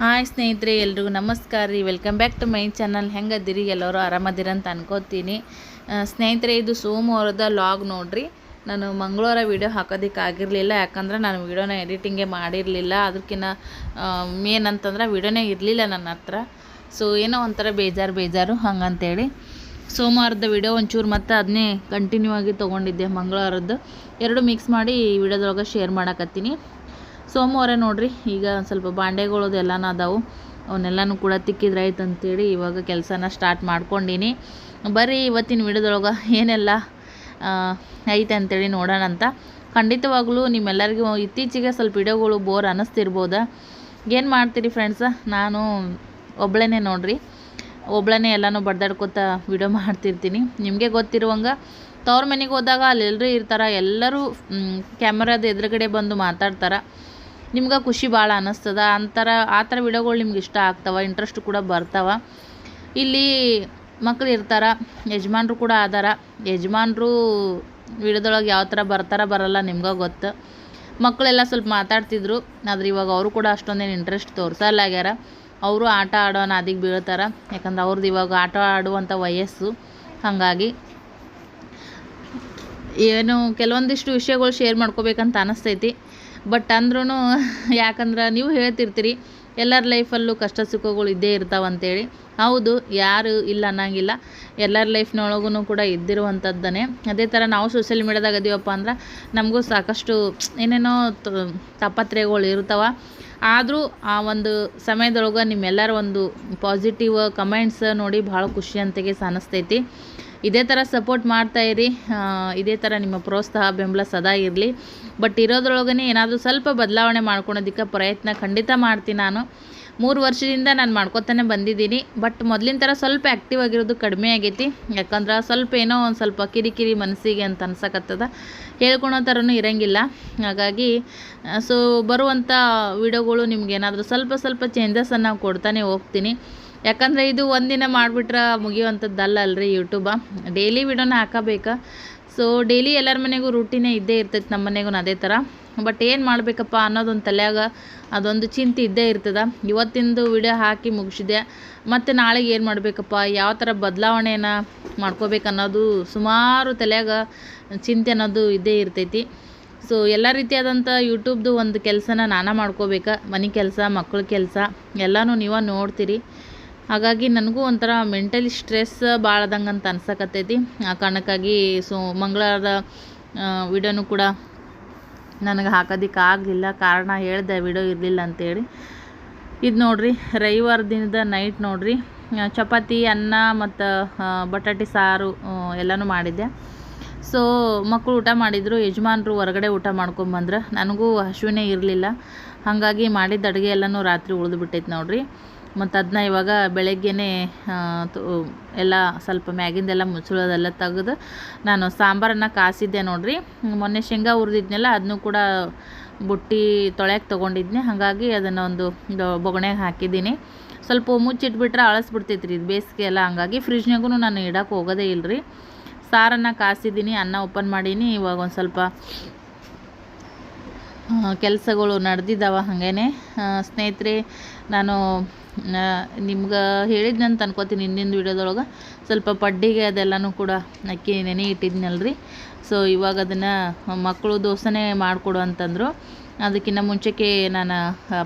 Hi ಸ್ನೇಹಿತರೆ, ಎಲ್ರಿಗೂ ನಮಸ್ಕಾರ ರೀ. Welcome back to my channel ಹೆಂಗದಿರಿ ಎಲ್ಲರೂ ಆರಾಮದಿರ ಅಂತ ಅನ್ಕೋತೀನಿ. ಸ್ನೇಹಿತರೆ, ಇದು ಸೋಮವಾರದ ಲಾಗ್ ನೋಡ್ರಿ. ನಾನು ಮಂಗಳವಾರ ವೀಡಿಯೋ ಹಾಕೋದಕ್ಕೆ ಆಗಿರಲಿಲ್ಲ. ಯಾಕಂದ್ರೆ ನಾನು ವೀಡಿಯೋನ ಎಡಿಟಿಂಗೇ ಮಾಡಿರಲಿಲ್ಲ. ಅದಕ್ಕಿಂತ ಮೇನ್ ಅಂತಂದ್ರೆ ವೀಡಿಯೋನೇ ಇರಲಿಲ್ಲ ನನ್ನ ಹತ್ರ. ಸೊ ಏನೋ ಒಂಥರ ಬೇಜಾರು ಬೇಜಾರು ಹಂಗಂತೇಳಿ. ಸೋಮವಾರದ ವಿಡಿಯೋ ಒಂಚೂರು ಮತ್ತೆ ಅದನ್ನೇ ಕಂಟಿನ್ಯೂ ಆಗಿ ತೊಗೊಂಡಿದ್ದೆ ಮಂಗಳವಾರದ್ದು. ಎರಡು ಮಿಕ್ಸ್ ಮಾಡಿ ಈ ವಿಡಿಯೋದೊಳಗೆ ಶೇರ್ ಮಾಡಕತ್ತೀನಿ. ಸೋಮವಾರ ನೋಡ್ರಿ, ಈಗ ಸ್ವಲ್ಪ ಬಾಂಡೆಗಳದು ಎಲ್ಲನೂ ಅದಾವು. ಅವನ್ನೆಲ್ಲನೂ ಕೂಡ ತಿಕ್ಕಿದ್ರಾಯ್ತು ಅಂತೇಳಿ ಇವಾಗ ಕೆಲಸನ ಸ್ಟಾರ್ಟ್ ಮಾಡ್ಕೊಂಡೀನಿ. ಬರ್ರಿ ಇವತ್ತಿನ ವಿಡಿಯೋದೊಳಗೆ ಏನೆಲ್ಲ ಐತೆ ಅಂತೇಳಿ ನೋಡೋಣ ಅಂತ. ಖಂಡಿತವಾಗ್ಲೂ ನಿಮ್ಮೆಲ್ಲರಿಗೂ ಇತ್ತೀಚೆಗೆ ಸ್ವಲ್ಪ ವಿಡಿಯೋಗಳು ಬೋರ್ ಅನ್ನಿಸ್ತಿರ್ಬೋದಾ ಏನು ಮಾಡ್ತೀರಿ ಫ್ರೆಂಡ್ಸ ನಾನು ಒಬ್ಳೇ ನೋಡ್ರಿ. ಒಬ್ಳೇ ಎಲ್ಲನೂ ಬಡ್ದಾಡ್ಕೊತ ವಿಡಿಯೋ ಮಾಡ್ತಿರ್ತೀನಿ. ನಿಮಗೆ ಗೊತ್ತಿರುವಂಗೆ, ತವ್ರ ಮನೆಗೆ ಹೋದಾಗ ಅಲ್ಲಿ ಎಲ್ಲರೂ ಇರ್ತಾರೆ. ಎಲ್ಲರೂ ಕ್ಯಾಮ್ರಾದ ಎದುರುಗಡೆ ಬಂದು ಮಾತಾಡ್ತಾರೆ. ನಿಮ್ಗೆ ಖುಷಿ ಭಾಳ ಅನ್ನಿಸ್ತದ ಅಂಥರ ಆ ಥರ ವಿಡಿಯೋಗಳು ನಿಮ್ಗೆ ಇಷ್ಟ ಆಗ್ತವೆ? ಇಂಟ್ರೆಸ್ಟ್ ಕೂಡ ಬರ್ತಾವೆ? ಇಲ್ಲಿ ಮಕ್ಕಳು ಇರ್ತಾರೆ, ಯಜಮಾನ್ರು ಕೂಡ ಅದಾರ. ಯಜಮಾನ್ರು ವಿಡಿಯೋದೊಳಗೆ ಯಾವ ಥರ ಬರ್ತಾರ, ಬರಲ್ಲ ನಿಮ್ಗೆ ಗೊತ್ತು. ಮಕ್ಕಳೆಲ್ಲ ಸ್ವಲ್ಪ ಮಾತಾಡ್ತಿದ್ರು, ಆದ್ರೆ ಇವಾಗ ಅವರು ಕೂಡ ಅಷ್ಟೊಂದೇನು ಇಂಟ್ರೆಸ್ಟ್ ತೋರಿಸಲ್ಲಾಗ್ಯಾರ ಅವರು ಆಟ ಆಡೋ ನಾದಿಗೆ ಬೀಳ್ತಾರೆ, ಯಾಕಂದ್ರೆ ಅವ್ರದ್ದು ಇವಾಗ ಆಟ ಆಡುವಂಥ ವಯಸ್ಸು. ಹಾಗಾಗಿ ಏನು, ಕೆಲವೊಂದಿಷ್ಟು ವಿಷಯಗಳು ಶೇರ್ ಮಾಡ್ಕೋಬೇಕಂತ ಅನಿಸ್ತೈತಿ. ಬಟ್ ಅಂದ್ರೂ ಯಾಕಂದ್ರೆ ನೀವು ಹೇಳ್ತಿರ್ತೀರಿ, ಎಲ್ಲರ ಲೈಫಲ್ಲೂ ಕಷ್ಟ ಸುಖಗಳು ಇದ್ದೇ ಇರ್ತಾವಂತೇಳಿ. ಹೌದು, ಯಾರು ಇಲ್ಲ ಅನ್ನಂಗಿಲ್ಲ. ಎಲ್ಲರ ಲೈಫ್ನೊಳಗೂ ಕೂಡ ಇದ್ದಿರುವಂಥದ್ದನ್ನೇ ಅದೇ ಥರ ನಾವು ಸೋಷಿಯಲ್ ಮೀಡ್ಯಾದಾಗ ಅದೀವಪ್ಪ ಅಂದ್ರೆ ನಮಗೂ ಸಾಕಷ್ಟು ಏನೇನೋ ತಾಪತ್ರಯಗಳು ಇರ್ತಾವ. ಆದರೂ ಆ ಒಂದು ಸಮಯದೊಳಗೆ ನಿಮ್ಮೆಲ್ಲರ ಒಂದು ಪಾಸಿಟಿವ್ ಕಮೆಂಟ್ಸ್ ನೋಡಿ ಭಾಳ ಖುಷಿ ಅಂತಗೆ ಅನಿಸ್ತೈತಿ ಇದೇ ಥರ ಸಪೋರ್ಟ್ ಮಾಡ್ತಾ ಇರಿ. ಇದೇ ಥರ ನಿಮ್ಮ ಪ್ರೋತ್ಸಾಹ, ಬೆಂಬಲ ಸದಾ ಇರಲಿ. ಬಟ್ ಇರೋದ್ರೊಳಗೇ ಏನಾದರೂ ಸ್ವಲ್ಪ ಬದಲಾವಣೆ ಮಾಡ್ಕೊಳೋದಕ್ಕೆ ಪ್ರಯತ್ನ ಖಂಡಿತ ಮಾಡ್ತೀನಿ ನಾನು. ಮೂರು ವರ್ಷದಿಂದ ನಾನು ಮಾಡ್ಕೊತಾನೆ ಬಂದಿದ್ದೀನಿ. ಬಟ್ ಮೊದಲಿನ ಥರ ಸ್ವಲ್ಪ ಆ್ಯಕ್ಟಿವ್ ಆಗಿರೋದು ಕಡಿಮೆ ಆಗೈತಿ. ಯಾಕಂದ್ರೆ ಸ್ವಲ್ಪ ಏನೋ ಒಂದು ಸ್ವಲ್ಪ ಕಿರಿಕಿರಿ ಮನಸ್ಸಿಗೆ ಅಂತ ಅನ್ಸಕತ್ತದ. ಹೇಳ್ಕೊಳೋ ಥರನೂ ಇರೋಂಗಿಲ್ಲ. ಹಾಗಾಗಿ ಸೊ ಬರುವಂಥ ವಿಡಿಯೋಗಳು ನಿಮ್ಗೆ ಏನಾದರೂ ಸ್ವಲ್ಪ ಸ್ವಲ್ಪ ಚೇಂಜಸನ್ನು ಕೊಡ್ತಾನೆ ಹೋಗ್ತೀನಿ. ಯಾಕಂದರೆ ಇದು ಒಂದಿನ ಮಾಡಿಬಿಟ್ರೆ ಮುಗಿಯುವಂಥದ್ದಲ್ಲ ಅಲ್ರಿ ಯೂಟ್ಯೂಬ ಡೈಲಿ ವಿಡಿಯೋನ ಹಾಕಬೇಕಾ. ಸೊ ಡೈಲಿ ಎಲ್ಲರ ಮನೆಗೂ ರೂಟೀನೇ ಇದ್ದೇ ಇರ್ತೈತೆ ನಮ್ಮ ಮನೆಗೂ ಅದೇ ಥರ ಬಟ್ ಏನು ಮಾಡಬೇಕಪ್ಪ ಅನ್ನೋದೊಂದು ತಲೆಯಾಗ ಅದೊಂದು ಚಿಂತೆ ಇದ್ದೇ ಇರ್ತದೆ. ಇವತ್ತಿಂದು ವಿಡಿಯೋ ಹಾಕಿ ಮುಗಿಸಿದೆ. ಮತ್ತು ನಾಳೆಗೆ ಏನು ಮಾಡಬೇಕಪ್ಪ? ಯಾವ ಥರ ಬದಲಾವಣೆನ ಮಾಡ್ಕೋಬೇಕು ಅನ್ನೋದು ಸುಮಾರು ತಲೆಯಾಗ ಚಿಂತೆ ಅನ್ನೋದು ಇದ್ದೇ ಇರ್ತೈತಿ. ಸೊ ಎಲ್ಲ ರೀತಿಯಾದಂಥ ಯೂಟ್ಯೂಬ್ದು ಒಂದು ಕೆಲಸನ ನಾನೇ ಮಾಡ್ಕೋಬೇಕು. ಮನೆ ಕೆಲಸ ಮಕ್ಕಳ ಕೆಲಸ, ಎಲ್ಲನೂ ನೀವು ನೋಡ್ತೀರಿ. ಹಾಗಾಗಿ ನನಗೂ ಒಂಥರ ಮೆಂಟಲಿ ಸ್ಟ್ರೆಸ್ ಭಾಳದಂಗೆ ಅಂತ ಅನ್ಸಕತ್ತೈತಿ. ಆ ಕಾರಣಕ್ಕಾಗಿ ಸೊ ಮಂಗಳವಾರದ ವಿಡಿಯೋನು ಕೂಡ ನನಗೆ ಹಾಕೋದಿಕ್ಕೆ ಆಗಲಿಲ್ಲ. ಕಾರಣ ಹೇಳಿದೆ ವಿಡಿಯೋ ಇರಲಿಲ್ಲ ಅಂತೇಳಿ. ಇದು ನೋಡ್ರಿ, ರವಿವಾರ ದಿನದ ನೈಟ್ ನೋಡ್ರಿ. ಚಪಾತಿ, ಅನ್ನ ಮತ್ತು ಬಟಾಟೆ, ಸಾರು ಎಲ್ಲನೂ ಮಾಡಿದ್ದೆ. ಸೊ ಮಕ್ಕಳು ಊಟ ಮಾಡಿದರು, ಯಜಮಾನರು ಹೊರಗಡೆ ಊಟ ಮಾಡ್ಕೊಂಬಂದ್ರೆ ನನಗೂ ಹಸುವಿನೇ ಇರಲಿಲ್ಲ. ಹಾಗಾಗಿ ಮಾಡಿದ ಅಡುಗೆ ಎಲ್ಲನೂ ರಾತ್ರಿ ಉಳಿದು ಬಿಟ್ಟೈತೆ ನೋಡ್ರಿ. ಮತ್ತು ಅದನ್ನ ಇವಾಗ ಬೆಳಗ್ಗೆನೇ ಎಲ್ಲ ಸ್ವಲ್ಪ ಮ್ಯಾಗಿಂದೆಲ್ಲ ಮುಚ್ಚಳೋದೆಲ್ಲ ತೆಗೆದು ನಾನು ಸಾಂಬಾರನ್ನು ಕಾಸಿದ್ದೆ ನೋಡಿರಿ. ಮೊನ್ನೆ ಶೇಂಗಾ ಹುರಿದಿದ್ನೆಲ್ಲ ಅದನ್ನು ಕೂಡ ಬುಟ್ಟಿ ತೊಳೆಯಕ್ಕೆ ತೊಗೊಂಡಿದ್ನಿ. ಹಾಗಾಗಿ ಅದನ್ನು ಒಂದು ಬೊಗಣೆಗೆ ಹಾಕಿದ್ದೀನಿ. ಸ್ವಲ್ಪ ಮುಚ್ಚಿಟ್ಬಿಟ್ರೆ ಅಳಸ್ಬಿಡ್ತೈತ್ರಿ ಇದು ಬೇಸಿಗೆ ಎಲ್ಲ. ಹಂಗಾಗಿ ಫ್ರಿಜ್ನಾಗೂ ನಾನು ಇಡೋಕೆ ಹೋಗೋದೇ ಇಲ್ಲರಿ ಸಾರನ್ನು ಕಾಸಿದ್ದೀನಿ, ಅನ್ನ ಓಪನ್ ಮಾಡೀನಿ. ಇವಾಗ ಒಂದು ಸ್ವಲ್ಪ ಕೆಲಸಗಳು ನಡೆದಿದ್ದಾವೆ ಹಾಗೇ ಸ್ನೇಹಿತರೆ, ನಾನು ನಿಮ್ಗೆ ಹೇಳಿದ್ನಂತ ಅನ್ಕೋತೀನಿ ಹಿಂದಿನ ವಿಡಿಯೋದೊಳಗೆ. ಸ್ವಲ್ಪ ಪಡ್ಡಿಗೆ ಅದೆಲ್ಲನೂ ಕೂಡ ಅಕ್ಕಿ ನೆನೆ ಇಟ್ಟಿದ್ನಲ್ರಿ. ಸೊ ಇವಾಗ ಅದನ್ನು ಮಕ್ಕಳು ದೋಸೆನೇ ಮಾಡಿಕೊಡು ಅಂತಂದರು. ಅದಕ್ಕಿಂತ ಮುಂಚೆಗೆ ನಾನು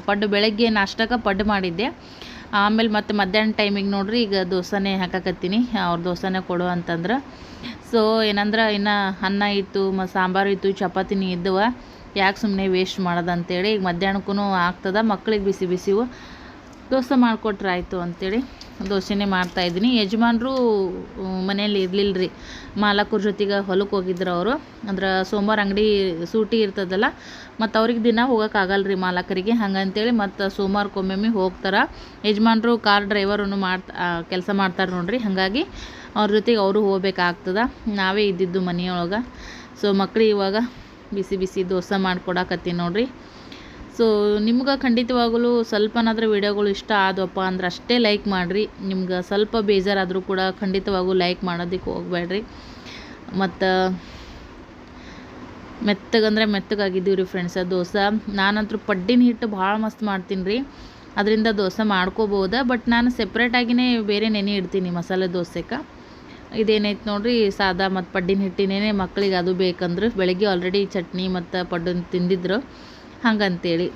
ಪಡ್ಡು ಬೆಳಗ್ಗೆ ನಾಷ್ಟಕ್ಕೆ ಪಡ್ಡು ಮಾಡಿದ್ದೆ. ಆಮೇಲೆ ಮತ್ತೆ ಮಧ್ಯಾಹ್ನ ಟೈಮಿಗೆ ನೋಡ್ರಿ, ಈಗ ದೋಸೆನೇ ಹಾಕಕತ್ತೀನಿ, ಅವ್ರ ದೋಸೆನೇ ಕೊಡು ಅಂತಂದ್ರೆ. ಸೊ ಏನಂದ್ರೆ ಇನ್ನು ಅನ್ನ ಇತ್ತು, ಮ, ಸಾಂಬಾರು ಇತ್ತು, ಚಪಾತಿನೂ ಇದ್ದವ. ಯಾಕೆ ಸುಮ್ಮನೆ ವೇಸ್ಟ್ ಮಾಡೋದಂತೇಳಿ ಈಗ ಮಧ್ಯಾಹ್ನಕ್ಕೂ ಆಗ್ತದೆ, ಮಕ್ಳಿಗೆ ಬಿಸಿ ಬಿಸಿವು. ದೋಸೆ ಮಾಡಿಕೊಟ್ರೆ ಆಯಿತು ಅಂತೇಳಿ ದೋಸೆನೇ ಮಾಡ್ತಾಯಿದ್ದೀನಿ ಯಜಮಾನರು ಮನೆಯಲ್ಲಿ ಇರಲಿಲ್ಲ ರೀ ಮಾಲಕರ ಜೊತೆಗೆ ಹೊಲಕ್ಕೆ ಹೋಗಿದ್ರು ಅವರು. ಅಂದ್ರೆ ಸೋಮವಾರ ಅಂಗಡಿ ಸೂಟಿ ಇರ್ತದಲ್ಲ, ಮತ್ತು ಅವ್ರಿಗೆ ದಿನ ಹೋಗೋಕ್ಕಾಗಲ್ಲ ರೀ ಮಾಲಕರಿಗೆ. ಹಂಗಂತೇಳಿ ಮತ್ತು ಸೋಮವಾರಕ್ಕೊಮ್ಮೊಮ್ಮೆ ಹೋಗ್ತಾರೆ. ಯಜಮಾನರು ಕಾರ್ ಡ್ರೈವರನ್ನು ಮಾಡ್ತಾ ಕೆಲಸ ಮಾಡ್ತಾರೆ ನೋಡ್ರಿ. ಹಾಗಾಗಿ ಅವ್ರ ಜೊತೆಗೆ ಅವರು ಹೋಗ್ಬೇಕಾಗ್ತದ ನಾವೇ ಇದ್ದಿದ್ದು ಮನೆಯೊಳಗೆ. ಸೊ ಮಕ್ಳು ಇವಾಗ ಬಿಸಿ ಬಿಸಿ ದೋಸೆ ಮಾಡಿಕೊಡಕತ್ತೀನಿ ನೋಡ್ರಿ. ಸೊ ನಿಮ್ಗೆ ಖಂಡಿತವಾಗಲೂ ಸ್ವಲ್ಪನಾದರೂ ವಿಡಿಯೋಗಳು ಇಷ್ಟ ಆದವಪ್ಪ ಅಂದ್ರೆ ಅಷ್ಟೇ ಲೈಕ್ ಮಾಡಿರಿ. ನಿಮ್ಗೆ ಸ್ವಲ್ಪ ಬೇಜಾರಾದರೂ ಕೂಡ ಖಂಡಿತವಾಗೂ ಲೈಕ್ ಮಾಡೋದಕ್ಕೆ ಹೋಗ್ಬೇಡ್ರಿ. ಮತ್ತು ಮೆತ್ತಗಂದ್ರೆ ಮೆತ್ತಗಾಗಿದ್ದೀವಿ ರೀ ಫ್ರೆಂಡ್ಸ ದೋಸೆ. ನಾನಂತೂ ಪಡ್ಡಿನ ಹಿಟ್ಟು ಭಾಳ ಮಸ್ತ್ ಮಾಡ್ತೀನಿ ರೀ ಅದರಿಂದ ದೋಸೆ ಮಾಡ್ಕೋಬೋದ. ಬಟ್ ನಾನು ಸೆಪ್ರೇಟಾಗಿಯೇ ಬೇರೆ ನೆನೆ ಇಡ್ತೀನಿ ಮಸಾಲೆ ದೋಸೆಗೆ ಇದೇನೈತೆ ನೋಡಿರಿ, ಸಾದಾ ಮತ್ತು ಪಡ್ಡಿನ ಹಿಟ್ಟಿನೇ ಮಕ್ಳಿಗೆ ಅದು ಬೇಕಂದ್ರೆ ಬೆಳಗ್ಗೆ ಆಲ್ರೆಡಿ ಚಟ್ನಿ ಮತ್ತು ಪಡ್ಡನ್ನು ತಿಂದಿದ್ರು. ಹಂಗಂತೇಳಿ.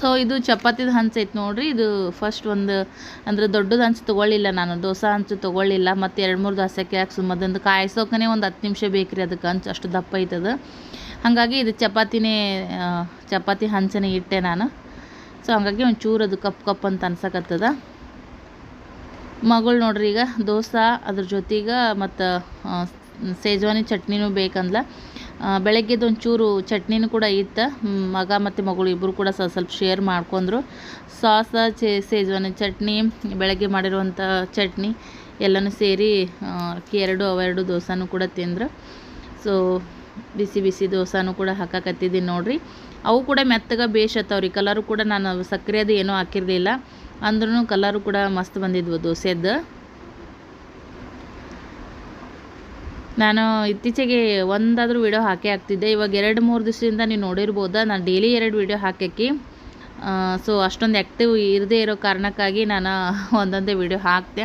ಸೊ ಇದು ಚಪಾತಿದು ಹಂಚು ಐತೆ ನೋಡ್ರಿ. ಇದು ಫಸ್ಟ್ ಒಂದು, ಅಂದ್ರೆ ದೊಡ್ಡದು ಹಂಚು ತೊಗೊಳ್ಳಿಲ್ಲ ನಾನು. ದೋಸೆ ಹಂಚು ತೊಗೊಳ್ಳಿಲ್ಲ. ಮತ್ತು ಎರಡು ಮೂರು ದೋಸೆಗೆ ಸುಮ್ಮ ಸುಮ್ಮದೊಂದು ಕಾಯಿಸೋಕೆ ಒಂದು ಹತ್ತು ನಿಮಿಷ ಬೇಕ್ರಿ ಅದಕ್ಕೆ ಹಂಚು ಅಷ್ಟು ದಪ್ಪ ಐತದ. ಹಾಗಾಗಿ ಇದು ಚಪಾತಿನೇ ಚಪಾತಿ ಹಂಚನೆ ಇಟ್ಟೆ ನಾನು. ಸೊ ಹಂಗಾಗಿ ಒಂಚೂರು ಅದು ಕಪ್ ಕಪ್ ಅಂತ ಅನ್ಸಕತ್ತದ. ಮಗಳು ನೋಡ್ರಿ ಈಗ ದೋಸೆ ಅದ್ರ ಜೊತೆಗೆ ಮತ್ತು ಸೇಜ್ವಾನಿ ಚಟ್ನಿನೂ ಬೇಕಂದ್ಲ. ಬೆಳಗ್ಗೆದು ಒಂಚೂರು ಚಟ್ನಿನೂ ಕೂಡ ಇತ್ತು. ಮಗ ಮತ್ತು ಮಗಳು ಇಬ್ಬರು ಕೂಡ ಸ್ವಲ್ಪ ಸ್ವಲ್ಪ ಶೇರ್ ಮಾಡ್ಕೊಂಡ್ರು. ಸಾಸ, ಚೇ, ಸೇಜ್ವಾನ ಚಟ್ನಿ, ಬೆಳಗ್ಗೆ ಮಾಡಿರುವಂಥ ಚಟ್ನಿ ಎಲ್ಲನೂ ಸೇರಿ ಎರಡು ಅವೆರಡು ದೋಸೆನೂ ಕೂಡ ತಿಂದ್ರು. ಸೊ ಬಿಸಿ ಬಿಸಿ ದೋಸೆನೂ ಕೂಡ ಹಾಕಕತ್ತಿದ್ದೀನಿ ನೋಡ್ರಿ. ಅವು ಕೂಡ ಮೆತ್ತಗೆ ಬೇಷತ್ತವ್ರಿ. ಕಲರು ಕೂಡ ನಾನು ಸಕ್ಕರೆ ಅದು ಏನೂ ಹಾಕಿರಲಿಲ್ಲ. ಅಂದ್ರೂ ಕಲರು ಕೂಡ ಮಸ್ತ್ ಬಂದಿದ್ವು ದೋಸೆದ್ದು ನಾನು ಇತ್ತೀಚೆಗೆ ಒಂದಾದರೂ ವಿಡಿಯೋ ಹಾಕಿ ಹಾಕ್ತಿದ್ದೆ ಇವಾಗ ಎರಡು, ಮೂರು ದಿವಸದಿಂದ ನೀವು ನೋಡಿರ್ಬೋದಾ? ನಾನು ಡೈಲಿ ಎರಡು ವಿಡಿಯೋ ಹಾಕಿ ಸೊ ಅಷ್ಟೊಂದು ಆ್ಯಕ್ಟಿವ್ ಇರದೇ ಇರೋ ಕಾರಣಕ್ಕಾಗಿ ನಾನು ಒಂದೊಂದೇ ವಿಡಿಯೋ ಹಾಕ್ತೆ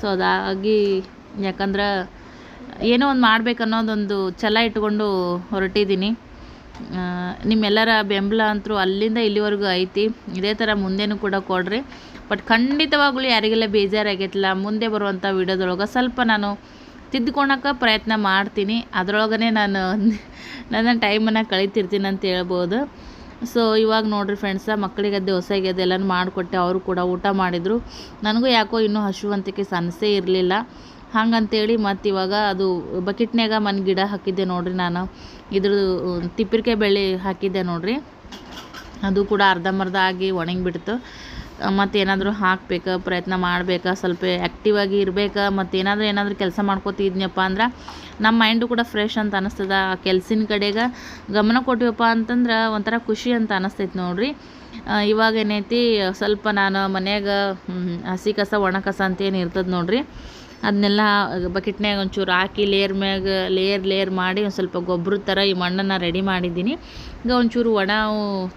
ಸೊ ಅದಾಗಿ ಯಾಕಂದ್ರೆ ಏನೋ ಒಂದು ಮಾಡ್ಬೇಕು ಅನ್ನೋದೊಂದು ಛಲ ಇಟ್ಕೊಂಡು ಹೊರಟಿದ್ದೀನಿ ನಿಮ್ಮೆಲ್ಲರ ಬೆಂಬಲ ಅಂತೂ ಅಲ್ಲಿಂದ ಇಲ್ಲಿವರೆಗೂ ಐತಿ. ಇದೇ ಥರ ಮುಂದೆನೂ ಕೂಡ ಕೊಡ್ರಿ. ಬಟ್ ಖಂಡಿತವಾಗ್ಲೂ ಯಾರಿಗೆಲ್ಲ ಬೇಜಾರಾಗೈತಿಲ್ಲ, ಮುಂದೆ ಬರುವಂಥ ವಿಡಿಯೋದೊಳಗೆ ಸ್ವಲ್ಪ ನಾನು ತಿದ್ದುಕೊಳಕ್ಕೆ ಪ್ರಯತ್ನ ಮಾಡ್ತೀನಿ. ಅದರೊಳಗನೆ ನಾನು ನನ್ನ ಟೈಮನ್ನು ಕಳೀತಿರ್ತೀನಿ ಅಂತ ಹೇಳ್ಬೋದು. ಸೊ ಇವಾಗ ನೋಡಿರಿ ಫ್ರೆಂಡ್ಸ ಮಕ್ಕಳಿಗೆ ಹೊಸಗೆ ಅದೆಲ್ಲನೂ ಮಾಡಿಕೊಟ್ಟೆ, ಅವರು ಕೂಡ ಊಟ ಮಾಡಿದರು. ನನಗೂ ಯಾಕೋ ಇನ್ನೂ ಹಸುವಂತಿಕೆ ಸನಸೇ ಇರಲಿಲ್ಲ. ಹಂಗಂತೇಳಿ ಮತ್ತು ಇವಾಗ ಅದು ಬಕೆಟ್ನ್ಯಾಗ ಮನೆ ಗಿಡ ಹಾಕಿದ್ದೆ ನೋಡ್ರಿ ನಾನು. ಇದ್ರದ್ದು ತಿಪ್ಪಿರಿಕೆ ಬೆಳೆ ಹಾಕಿದ್ದೆ ನೋಡಿರಿ. ಅದು ಕೂಡ ಅರ್ಧಂಬರ್ಧ ಆಗಿ ಒಣಗಿಬಿಡ್ತು. ಮತ್ತು ಏನಾದರೂ ಹಾಕ್ಬೇಕು, ಪ್ರಯತ್ನ ಮಾಡಬೇಕು, ಸ್ವಲ್ಪ ಆ್ಯಕ್ಟಿವ್ ಆಗಿ ಇರ್ಬೇಕಾ ಮತ್ತು ಏನಾದರೂ ಏನಾದರೂ ಕೆಲಸ ಮಾಡ್ಕೋತಿದ್ನಪ್ಪ ಅಂದ್ರೆ ನಮ್ಮ ಮೈಂಡು ಕೂಡ ಫ್ರೆಶ್ ಅಂತ ಅನಿಸ್ತದ. ಆ ಕೆಲ್ಸಿನ ಕಡೆಗೆ ಗಮನ ಕೊಟ್ಟಿವಪ್ಪ ಅಂತಂದ್ರೆ ಒಂಥರ ಖುಷಿ ಅಂತ ಅನಿಸ್ತೈತೆ ನೋಡ್ರಿ. ಇವಾಗ ಏನೈತಿ, ಸ್ವಲ್ಪ ನಾನು ಮನ್ಯಾಗ ಹಸಿ ಕಸ, ಒಣ ಕಸ ಅಂತ ಏನು ಇರ್ತದೆ ನೋಡ್ರಿ. ಅದನ್ನೆಲ್ಲ ಬಕೆಟ್ನ್ಯಾಗ ಒಂಚೂರು ಹಾಕಿ ಲೇಯರ್ ಮ್ಯಾಗ ಲೇಯರ್ ಲೇಯರ್ ಮಾಡಿ ಒಂದು ಸ್ವಲ್ಪ ಗೊಬ್ಬರದ ಥರ ಈ ಮಣ್ಣನ್ನು ರೆಡಿ ಮಾಡಿದ್ದೀನಿ. ಈಗ ಒಂಚೂರು ಒಣ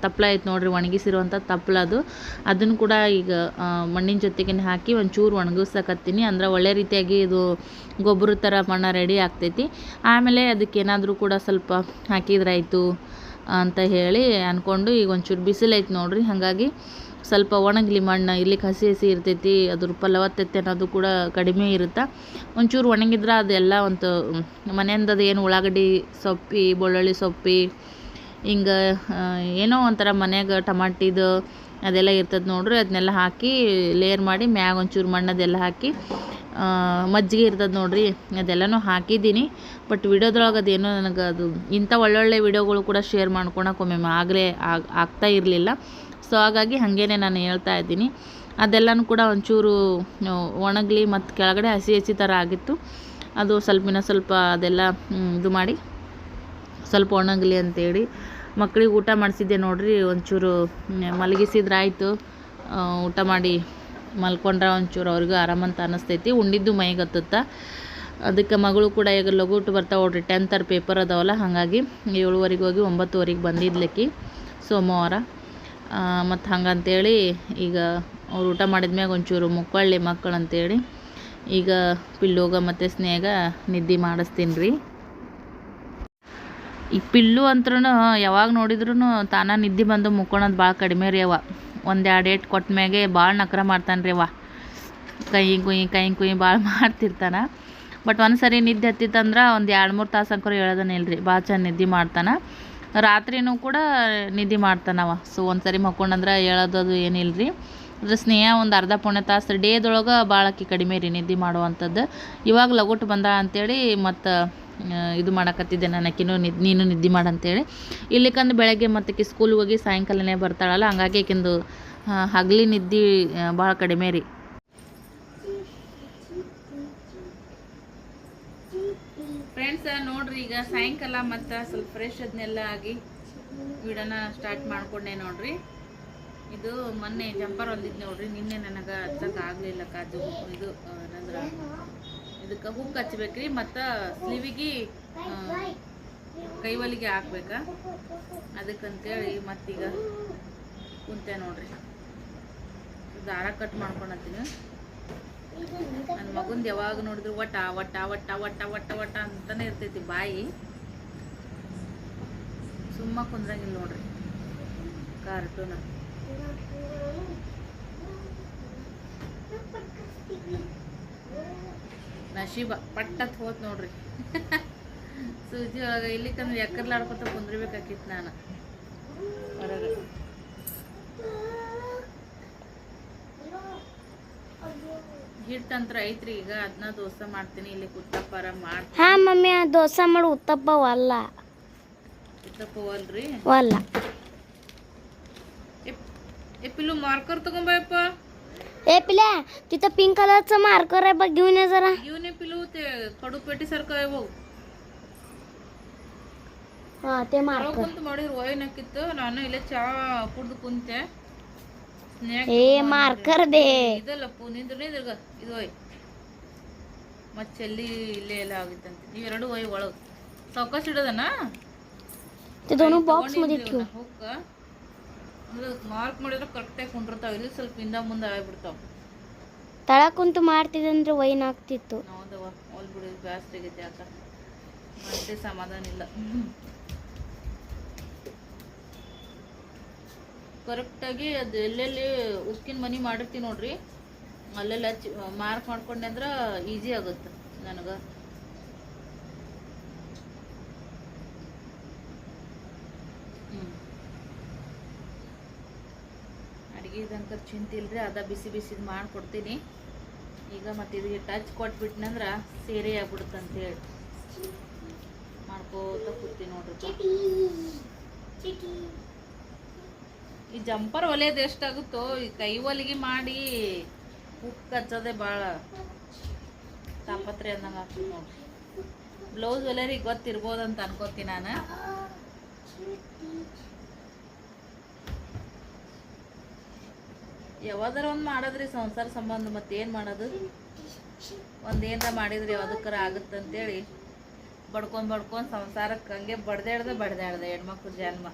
ತಪ್ಪಲ ಐತೆ ನೋಡ್ರಿ ಒಣಗಿಸಿರುವಂಥ ತಪ್ಪಲ ಅದು. ಅದನ್ನು ಕೂಡ ಈಗ ಮಣ್ಣಿನ ಜೊತೆಗೆ ಹಾಕಿ ಒಂಚೂರು ಒಣಗಿಸಕತ್ತೀನಿ ಅಂದ್ರೆ ಒಳ್ಳೆ ರೀತಿಯಾಗಿ ಇದು ಗೊಬ್ಬರ ಥರ ಮಣ್ಣು ರೆಡಿ ಆಗ್ತೈತಿ. ಆಮೇಲೆ ಅದಕ್ಕೇನಾದರೂ ಕೂಡ ಸ್ವಲ್ಪ ಹಾಕಿದ್ರಾಯ್ತು ಅಂತ ಹೇಳಿ ಅಂದ್ಕೊಂಡು ಈಗ ಒಂಚೂರು ಬಿಸಿಲೈತೆ ನೋಡ್ರಿ. ಹಾಗಾಗಿ ಸ್ವಲ್ಪ ಒಣಗಲಿ ಮಣ್ಣು, ಇಲ್ಲಿ ಹಸಿ ಹಸಿ ಇರ್ತೈತಿ, ಅದ್ರ ಫಲವತ್ತತೆ ಅನ್ನೋದು ಕೂಡ ಕಡಿಮೆ ಇರುತ್ತೆ. ಒಂಚೂರು ಒಣಗಿದ್ರೆ ಅದೆಲ್ಲ ಒಂದು ಮನೆಯಿಂದ ಏನು ಉಳ್ಳಾಗಡ್ಡಿ ಸೊಪ್ಪಿ, ಬೆಳ್ಳುಳ್ಳಿ ಸೊಪ್ಪಿ ಹಿಂಗೆ ಏನೋ ಒಂಥರ ಮನ್ಯಾಗ ಟಮಾಟಿದು ಅದೆಲ್ಲ ಇರ್ತದೆ ನೋಡ್ರಿ ಅದನ್ನೆಲ್ಲ ಹಾಕಿ ಲೇಯರ್ ಮಾಡಿ ಮ್ಯಾಗ ಒಂಚೂರು ಮಣ್ಣದೆಲ್ಲ ಹಾಕಿ ಮಜ್ಜಿಗೆ ಇರ್ತದೆ ನೋಡ್ರಿ, ಅದೆಲ್ಲನೂ ಹಾಕಿದ್ದೀನಿ. ಬಟ್ ವಿಡಿಯೋದ್ರೊಳಗೆ ಅದೇನೋ ನನಗೆ ಅದು ಇಂಥ ಒಳ್ಳೊಳ್ಳೆ ವಿಡಿಯೋಗಳು ಕೂಡ ಶೇರ್ ಮಾಡ್ಕೊಳಕ್ಕೆ ಒಮ್ಮೆ ಆಗಲೇ ಆಗ್, ಆಗ್ತಾ ಇರಲಿಲ್ಲ. ಸೊ ಹಾಗಾಗಿ ಹಾಗೇನೆ ನಾನು ಹೇಳ್ತಾ ಇದ್ದೀನಿ. ಅದೆಲ್ಲನೂ ಕೂಡ ಒಂಚೂರು ಒಣಗಲಿ ಮತ್ತು ಕೆಳಗಡೆ ಹಸಿ ಹಸಿ ಥರ ಆಗಿತ್ತು. ಅದು ಸ್ವಲ್ಪ ಇನ್ನೂ ಸ್ವಲ್ಪ ಅದೆಲ್ಲ ಇದು ಮಾಡಿ ಸ್ವಲ್ಪ ಒಣಗಲಿ ಅಂತೇಳಿ. ಮಕ್ಳಿಗೆ ಊಟ ಮಾಡಿಸಿದ್ದೆ ನೋಡ್ರಿ, ಒಂಚೂರು ಮಲಗಿಸಿದ್ರೆ ಆಯಿತು. ಊಟ ಮಾಡಿ ಮಲ್ಕೊಂಡ್ರೆ ಒಂಚೂರು ಅವ್ರಿಗೂ ಆರಾಮಂತ ಅನ್ನಿಸ್ತೈತಿ ಉಂಡಿದ್ದು ಮೈಗೆ ಹತ್ತುತ್ತ. ಅದಕ್ಕೆ ಮಗಳು ಕೂಡ ಈಗ ಲಘುಟ್ಟು ಬರ್ತಾವೆ ನೋಡ್ರಿ ಟೆಂತರ್ ಪೇಪರ್ ಅದಾವಲ್ಲ, ಹಾಗಾಗಿ ಏಳುವರೆಗೆ ಹೋಗಿ ಒಂಬತ್ತುವರೆಗೆ ಬಂದಿದ್ಲಕ್ಕಿ ಸೋಮವಾರ. ಮತ್ತು ಹಂಗಂತೇಳಿ ಈಗ ಅವ್ರು ಊಟ ಮಾಡಿದ್ಮ್ಯಾಗ ಒಂಚೂರು ಮುಕ್ಕಳ್ಳಿ ಮಕ್ಕಳು ಅಂತೇಳಿ ಈಗ ಪಿಲ್ಲೋಗ ಮತ್ತು ಸ್ನೇಹ ನಿದ್ದೆ ಮಾಡಿಸ್ತೀನಿ ರೀ ಈ ಪಿಲ್ಲು ಅಂತ್ರೂ ಯಾವಾಗ ನೋಡಿದ್ರೂ ತಾನ ನಿದ್ದೆ ಬಂದು ಮುಕ್ಕೊಳೋದು ಭಾಳ ಕಡಿಮೆ ರೀ ಅವ. ಒಂದು ಎರಡು ಏಟ್ ಕೊಟ್ಟ ಮ್ಯಾಗೆ ಭಾಳ ನಕ್ರ ಮಾಡ್ತಾನೆ ರೀ ಅವ. ಕೈ ಕುಯ್ ಕೈ ಕುಯ್ ಭಾಳ ಮಾಡ್ತಿರ್ತಾನೆ. ಬಟ್ ಒಂದು ಸರಿ ನಿದ್ದೆ ಹತ್ತಿತ್ತಂದ್ರೆ ಒಂದು ಎರಡು ಮೂರು ತಾಸು ಅಂಕರು ಇಲ್ರಿ ಭಾಳ ಚಂದ ನಿದ್ದೆ ಮಾಡ್ತಾನೆ. ರಾತ್ರಿನೂ ಕೂಡ ನಿದ್ದೆ ಮಾಡ್ತಾನವ ಸೊ ಒಂದು ಸರಿ ಮಕ್ಕೊಂಡಂದ್ರೆ ಹೇಳೋದು ಅದು ಏನಿಲ್ಲ ರೀ ಅದ್ರ ಸ್ನೇಹ ಒಂದು ಅರ್ಧ ಪುಣ್ಯ ತಾಸು ಡೇದೊಳಗೆ ಭಾಳ ಆಕಿ ಕಡಿಮೆ ರೀ ನಿದ್ದೆ ಮಾಡುವಂಥದ್ದು ಇವಾಗ ಲಗೋಟ್ ಬಂದ ಅಂತೇಳಿ ಮತ್ತು ಇದು ಮಾಡಕತ್ತಿದ್ದೆ ನಾನು ಆಕಿನೂ ನಿದ್ ನೀನು ನಿದ್ದೆ ಮಾಡಂತೇಳಿ. ಇಲ್ಲಿಕಂದು ಬೆಳಗ್ಗೆ ಮತ್ತೆ ಸ್ಕೂಲ್ ಹೋಗಿ ಸಾಯಂಕಾಲನೇ ಬರ್ತಾಳಲ್ಲ ಹಂಗಾಗಿ ಆಕಿಂದು ಹಗಲಿ ನಿದ್ದೆ ಭಾಳ ಕಡಿಮೆ ರೀ. ಫ್ರೆಂಡ್ಸ್ ನೋಡ್ರಿ ಈಗ ಸಾಯಂಕಾಲ ಮತ್ತು ಸ್ವಲ್ಪ ಫ್ರೆಶ್ ಅದನ್ನೆಲ್ಲ ಆಗಿ ವಿಡಿಯೋನ ಸ್ಟಾರ್ಟ್ ಮಾಡ್ಕೊಂಡೆ ನೋಡ್ರಿ. ಇದು ಮೊನ್ನೆ ಜಂಪರ್ ಹೊಂದಿದ್ದು ನೋಡ್ರಿ ನಿನ್ನೆ ನನಗೆ ಹಚ್ಚಕ್ಕೆ ಆಗಲಿಲ್ಲ ಇದು ಆ, ಏನಂದ್ರೆ ಇದಕ್ಕೆ ಹುಕ್ ಹಚ್ಬೇಕ್ರಿ, ಮತ್ತು ಸ್ಲೀವಿಗೆ ಕೈವಲಿಗೆ ಹಾಕ್ಬೇಕ? ಅದಕ್ಕಂತೇಳಿ ಮತ್ತೀಗ ಕುಂತೆ ನೋಡ್ರಿ. ದಾರ ಕಟ್ ಮಾಡ್ಕೊಳತ್ತೀನಿ ನನ್ನ ಮಗುಂದು ಯಾವಾಗ ನೋಡಿದ್ರು ಒಟ್ಟ ಒಟ್ಟ ಒಟ್ಟ ಒಟ್ಟ ಒಟ್ಟ ಒಟ್ಟ ಅಂತಾನೆ ಇರ್ತೈತಿ ಬಾಯಿ. ಸುಮ್ಮ ಕುಂದ್ರಂಗಿಲ್ಲ ನೋಡ್ರಿ ಕಾರ್ಟೂನ್ ನಶೀಬ ಪಟ್ಟತ್ ಹೋತ್ ನೋಡ್ರಿ. ಸೂಜಿ ಒಳಗೆ ಇಲ್ಲಿ ತಂದ್ರೆ ಎಕ್ಕರ್ಲಾಡ್ಕೊತ ಕುಂದ್ರಬೇಕಾಕಿತ್ತು ನಾನು. ಹೊರಗೆ. ಹಿಟ್ಟಂತ್ರ ಐತ್ರಿ ಈಗ ಅದನ್ನ ದೋಸೆ ಮಾಡ್ತೀನಿ ಇಲ್ಲಿ ಉತ್ತಪ್ಪ ಮಾಡ್ತೀನಿ. ಹಾ ಮಮ್ಮಿ ಆ ದೋಸೆ ಮಾಡು ಉತ್ತಪ್ಪವಲ್ಲ ಉತ್ತಪ್ಪವಲ್ರಿ ವಲ್ಲ ಎಪ್ಪಿಲು ಮಾರ್ಕರ್ ತಗೊಂಬಯಪ್ಪ ए पिल्या तिथं पिंक कलरचं मार्कर आहे बघ घेऊन ये जरा घेऊन ये पिलू ते कडू पेटी सारखं आहे बघ हा ते ಹೊರಗ್ मार्कर ಕುಂತು ಮಾಡಿದ್ರು ಒಯ್ನಕ್ಕಿತ್ತು ನಾನು ಇಲ್ಲೇ ಚಾ ಕುಡ್ದು ಕುಂತೆ ಸ್ನ್ಯಾಕ್ ए मार्कर दे ಇದಲ್ಲಪ್ಪು ನಿಂದ್ರು ನಿಂದ್ರಗ ಇದು ಒಯ್ ಮತ್ತೆ ಚೆಲ್ಲಿ ಇಲ್ಲೇ ಎಲ್ಲ ಆಗಿತ್ತಂತೆ ನೀವೆರಡು ಒಯ್ ಒಳಗ್ ಸಾವಕಾಶ ಇಡೋದನ ते दोन बॉक्स मध्ये ठेव ಹುಕ್ಕ ಅಂದ್ರೆ ಮಾರ್ಕ್ ಮಾಡಿದ್ರೆ ಕರೆಕ್ಟಾಗಿ ಕುಂಡಿರ್ತಾವ ಇಲ್ಲಿ ಸ್ವಲ್ಪ ಹಿಂದ ಮುಂದೆ ಆಗ್ಬಿಡ್ತಾವ. ತಳ ಕುಂತು ಮಾಡ್ತಿದಂದ್ರೆ ವೈನ್ ಆಗ್ತಿತ್ತು? ಹೌದವ ಹೋಲ್ ಬಿಡು ಆಗೈತೆ ಮತ್ತೆ ಸಮಾಧಾನ ಇಲ್ಲ. ಕರೆಕ್ಟಾಗಿ ಅದು ಎಲ್ಲೆಲ್ಲಿ ಉಸ್ಕಿನ ಮನಿ ಮಾಡಿರ್ತೀನಿ ನೋಡ್ರಿ ಅಲ್ಲೆಲ್ಲ ಮಾರ್ಕ್ ಮಾಡ್ಕೊಂಡೆ ಅಂದ್ರೆ ಈಸಿ ಆಗುತ್ತೆ ನನಗೆ ಹ್ಞೂ ತನಕ ಚಿಂತೆ ಇಲ್ಲರಿ ಅದ ಬಿಸಿ ಬಿಸಿದು ಮಾಡಿಕೊಡ್ತೀನಿ. ಈಗ ಮತ್ತು ಇದಕ್ಕೆ ಟಚ್ ಕೊಟ್ಬಿಟ್ನಂದ್ರೆ ಸೇರೆ ಆಗ್ಬಿಡುತ್ತೆ ಮಾಡ್ಕೋತಾ ಕೂತೀನಿ ನೋಡ್ರಿ ಈ ಜಂಪರ್ ಹೊಲಿಯೋದು ಎಷ್ಟಾಗುತ್ತೋ ಈ ಕೈ ಹೊಲಿಗೆ ಮಾಡಿ ಉಪ್ಪು ಕಚ್ಚೋದೆ ಭಾಳ ತಾಪತ್ರೆ ಅಂದಂಗೆ ಆಗ್ತದೆ ನೋಡ್ರಿ. ಬ್ಲೌಸ್ ಹೊಲಿಯೋರಿಗೆ ಗೊತ್ತಿರ್ಬೋದಂತ ಅನ್ಕೋತೀನಿ ನಾನು. ಯಾವ್ದಾರ ಒಂದು ಮಾಡೋದ್ರಿ ಸಂಸಾರ ಸಂಬಂಧ ಮತ್ತೇನು ಮಾಡೋದು? ಒಂದು ಏನಾರ ಮಾಡಿದ್ರೆ ಯಾವ್ದಕ್ಕಾರ ಆಗುತ್ತೆ ಅಂತೇಳಿ ಬಡ್ಕೊಂಡು ಬಡ್ಕೊಂಡು ಸಂಸಾರಕ್ಕೆ ಹಂಗೆ ಬಡ್ದಾಡ್ದೆ ಬಡ್ದಾಡ್ದೆ ಹೆಣ್ಮಕ್ಳು ಜನ್ಮ.